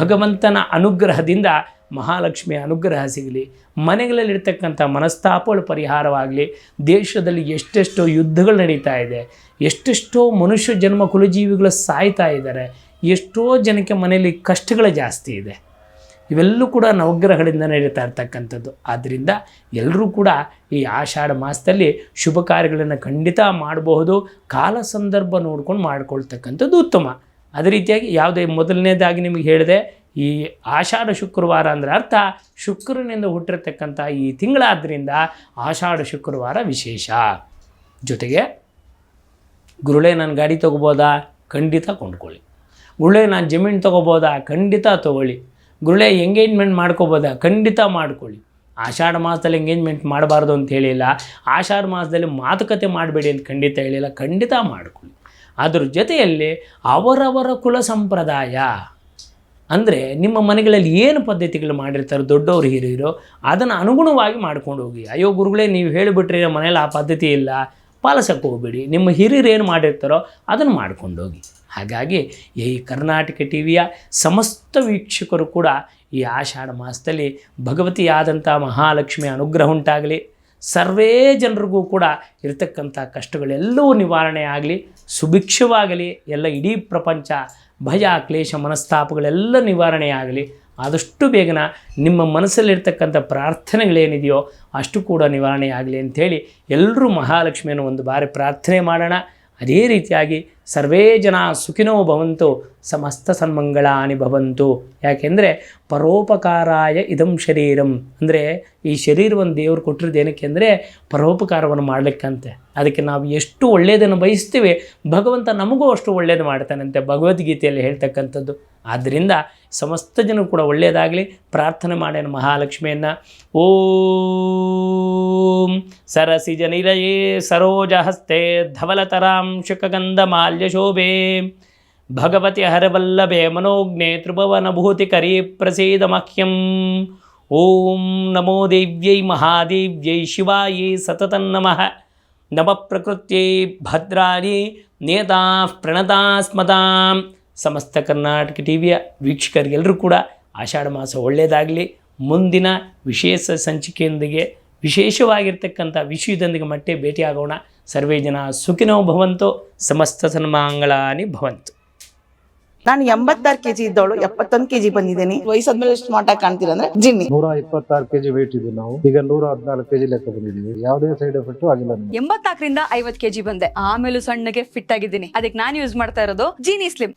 ಭಗವಂತನ ಅನುಗ್ರಹದಿಂದ ಮಹಾಲಕ್ಷ್ಮಿಯ ಅನುಗ್ರಹ ಸಿಗಲಿ, ಮನೆಗಳಲ್ಲಿರ್ತಕ್ಕಂಥ ಮನಸ್ತಾಪಗಳು ಪರಿಹಾರವಾಗಲಿ, ದೇಶದಲ್ಲಿ ಎಷ್ಟೆಷ್ಟೋ ಯುದ್ಧಗಳು ನಡೀತಾ ಇದೆ, ಎಷ್ಟೆಷ್ಟೋ ಮನುಷ್ಯ ಜನ್ಮ ಕುಲಜೀವಿಗಳು ಸಾಯ್ತಾ ಇದ್ದಾರೆ, ಎಷ್ಟೋ ಜನಕ್ಕೆ ಮನೆಯಲ್ಲಿ ಕಷ್ಟಗಳು ಜಾಸ್ತಿ ಇದೆ. ಇವೆಲ್ಲೂ ಕೂಡ ನವಗ್ರಹಗಳಿಂದ ನಡೀತಾ ಇರ್ತಕ್ಕಂಥದ್ದು. ಆದ್ದರಿಂದ ಎಲ್ಲರೂ ಕೂಡ ಈ ಆಷಾಢ ಮಾಸದಲ್ಲಿ ಶುಭ ಕಾರ್ಯಗಳನ್ನು ಖಂಡಿತ ಮಾಡಬಹುದು. ಕಾಲ ಸಂದರ್ಭ ನೋಡ್ಕೊಂಡು ಮಾಡ್ಕೊಳ್ತಕ್ಕಂಥದ್ದು ಉತ್ತಮ. ಅದೇ ರೀತಿಯಾಗಿ ಯಾವುದೇ ಮೊದಲನೇದಾಗಿ ನಿಮಗೆ ಹೇಳಿದೆ, ಈ ಆಷಾಢ ಶುಕ್ರವಾರ ಅಂದರೆ ಅರ್ಥ, ಶುಕ್ರನಿಂದ ಹುಟ್ಟಿರತಕ್ಕಂಥ ಈ ತಿಂಗಳಾದ್ದರಿಂದ ಆಷಾಢ ಶುಕ್ರವಾರ ವಿಶೇಷ. ಜೊತೆಗೆ ಗುರುಳೆ, ನಾನು ಗಾಡಿ ತೊಗೋಬೋದಾ? ಖಂಡಿತ ಕೊಂಡ್ಕೊಳ್ಳಿ. ಗುರುಳೆ, ನಾನು ಜಮೀನು ತೊಗೋಬೋದಾ? ಖಂಡಿತ ತೊಗೊಳ್ಳಿ. ಗುರುಳೆ ಎಂಗೇಜ್ಮೆಂಟ್ ಮಾಡ್ಕೋಬೋದಾ? ಖಂಡಿತ ಮಾಡ್ಕೊಳ್ಳಿ. ಆಷಾಢ ಮಾಸದಲ್ಲಿ ಎಂಗೇಜ್ಮೆಂಟ್ ಮಾಡಬಾರ್ದು ಅಂತ ಹೇಳಿಲ್ಲ. ಆಷಾಢ ಮಾಸದಲ್ಲಿ ಮಾತುಕತೆ ಮಾಡಬೇಡಿ ಅಂತ ಖಂಡಿತ ಹೇಳಿಲ್ಲ. ಖಂಡಿತ ಮಾಡ್ಕೊಳ್ಳಿ. ಅದ್ರ ಜೊತೆಯಲ್ಲಿ ಅವರವರ ಕುಲ ಸಂಪ್ರದಾಯ. ಅಂದರೆ ನಿಮ್ಮ ಮನೆಗಳಲ್ಲಿ ಏನು ಪದ್ಧತಿಗಳು ಮಾಡಿರ್ತಾರೋ ದೊಡ್ಡವರು, ಹಿರಿಯರು, ಅದನ್ನು ಅನುಗುಣವಾಗಿ ಮಾಡ್ಕೊಂಡು ಹೋಗಿ. ಅಯ್ಯೋ ಗುರುಗಳೇ, ನೀವು ಹೇಳಿಬಿಟ್ರಿ ಮನೇಲಿ ಆ ಪದ್ಧತಿ ಇಲ್ಲ. ಪಾಲಸಕ್ಕೆ ಹೋಗ್ಬೇಡಿ. ನಿಮ್ಮ ಹಿರಿಯರು ಏನು ಮಾಡಿರ್ತಾರೋ ಅದನ್ನು ಮಾಡ್ಕೊಂಡು ಹೋಗಿ. ಹಾಗಾಗಿ ಈ ಕರ್ನಾಟಕ ಟಿ ವಿಯ ಸಮಸ್ತ ವೀಕ್ಷಕರು ಕೂಡ ಈ ಆಷಾಢ ಮಾಸದಲ್ಲಿ ಭಗವತಿಯಾದಂಥ ಮಹಾಲಕ್ಷ್ಮಿ ಅನುಗ್ರಹ ಉಂಟಾಗಲಿ. ಸರ್ವೇ ಜನರಿಗೂ ಕೂಡ ಇರತಕ್ಕಂಥ ಕಷ್ಟಗಳೆಲ್ಲವೂ ನಿವಾರಣೆ ಆಗಲಿ, ಸುಭಿಕ್ಷವಾಗಲಿ, ಎಲ್ಲ ಇಡೀ ಪ್ರಪಂಚ ಭಯ, ಕ್ಲೇಶ, ಮನಸ್ತಾಪಗಳೆಲ್ಲ ನಿವಾರಣೆ ಆಗಲಿ. ಆದಷ್ಟು ಬೇಗನ ನಿಮ್ಮ ಮನಸ್ಸಲ್ಲಿರ್ತಕ್ಕಂಥ ಪ್ರಾರ್ಥನೆಗಳೇನಿದೆಯೋ ಅಷ್ಟು ಕೂಡ ನಿವಾರಣೆ ಆಗಲಿ ಅಂಥೇಳಿ ಎಲ್ಲರೂ ಮಹಾಲಕ್ಷ್ಮಿಯನ್ನು ಒಂದು ಬಾರಿ ಪ್ರಾರ್ಥನೆ ಮಾಡೋಣ. ಅದೇ ರೀತಿಯಾಗಿ ಸರ್ವೇ ಜನ ಸುಖಿನೋ ಭವಂತು ಸಮಸ್ತ ಸನ್ಮಂಗಳಾನಿ ಭವಂತು. ಯಾಕೆಂದರೆ ಪರೋಪಕಾರಾಯ ಇದಂ ಶರೀರಂ. ಅಂದರೆ ಈ ಶರೀರವನ್ನು ದೇವರು ಕೊಟ್ಟಿರೋದು ಏನಕ್ಕೆ ಅಂದರೆ ಪರೋಪಕಾರವನ್ನು ಮಾಡಲಿಕ್ಕಂತೆ. ಅದಕ್ಕೆ ನಾವು ಎಷ್ಟು ಒಳ್ಳೆಯದನ್ನು ಬಯಸ್ತೀವಿ ಭಗವಂತ ನಮಗೂ ಅಷ್ಟು ಒಳ್ಳೆಯದು ಮಾಡ್ತಾನಂತೆ ಭಗವದ್ಗೀತೆಯಲ್ಲಿ ಹೇಳ್ತಕ್ಕಂಥದ್ದು. ಆದ್ದರಿಂದ ಸಮಸ್ತ ಜನರು ಕೂಡ ಒಳ್ಳೆಯದಾಗಲಿ ಪ್ರಾರ್ಥನೆ ಮಾಡೇನು ಮಹಾಲಕ್ಷ್ಮಿಯನ್ನು. ಓಂ ಸರಸಿಜ ನಿಲಯೇ ಸರೋಜಹಸ್ತೆ ಧವಲತರಾಂ ಶುಕಗಂಧ ಮಾಲ್ಯಶೋಭೆ ಭಗವತಿ ಹರವಲ್ಲಭೆ ಮನೋಜ್ಞೆ ಕರಿ ಪ್ರಸೀದ ಮಹ್ಯಂ. ಓಂ ನಮೋ ದೇವ್ಯೈ ಮಹಾದೇವ್ಯೈ ಶಿವಾಯೈ ಸತತನ್ನಮಃ ನಮ ಪ್ರಕೃತ್ಯೈ ಭದ್ರಾಣಿ ನೇತಾ ಪ್ರಣತಾಸ್ಮತಾಂ. ಸಮಸ್ತ ಕರ್ನಾಟಕ ಟಿ ವಿಯ ವೀಕ್ಷಕರಿಗೆಲ್ಲರೂ ಕೂಡ ಆಷಾಢ ಮಾಸ ಒಳ್ಳೆಯದಾಗಲಿ ಮುಂದಿನ ವಿಶೇಷ ಸಂಚಿಕೆಯೊಂದಿಗೆ ವಿಶೇಷವಾಗಿರ್ತಕ್ಕಂಥ ವಿಷಯದೊಂದಿಗೆ ಮಟ್ಟೆ ಭೇಟಿಯಾಗೋಣ. ಸರ್ವೇ ಜನ ಸುಖಿನೋ ಭವಂತೋ ಸಮಸ್ತ ಸನ್ಮಾಂಗಳಾನಿ ಭವಂತು. ನಾನು ಎಂಬತ್ತಾರು ಕೆಜಿ ಇದ್ದವಳು ಎಪ್ಪತ್ತೊಂದು ಕೆಜಿ ಬಂದಿದ್ದೀನಿ. ವಯಸ್ಸಾದ್ಮೇಲೆ ಸ್ಮಾರ್ಟ್ ಆಗಿ ಕಾಣ್ತೀರ ಅಂದ್ರೆ ಜಿನ್ನಿ. ನೂರ ಇಪ್ಪತ್ತಾರು ಕೆಜಿ ವೇಟ್ ಇದ್ವಿ ನಾವು. ಈಗ ನೂರ ಹದಿನಾಲ್ಕು ಕೆಜಿ ಲೆಕ್ಕ ಬಂದಿದ್ದೀವಿ. ಯಾವುದೇ ಸೈಡ್ ಎಫೆಕ್ಟ್ ಆಗಿಲ್ಲ ಎಂಬತ್ತಾಕರಿಂದ ಎಂಬತ್ನಾಲ್ಕರಿಂದ ಐವತ್ ಕೆಜಿ ಬಂದೆ. ಆಮೇಲೆ ಸಣ್ಣಗೆ ಫಿಟ್ ಆಗಿದ್ದೀನಿ. ಅದಕ್ಕೆ ನಾನು ಯೂಸ್ ಮಾಡ್ತಾ ಇರೋದು ಜೀನಿ ಸ್ಲಿಮ್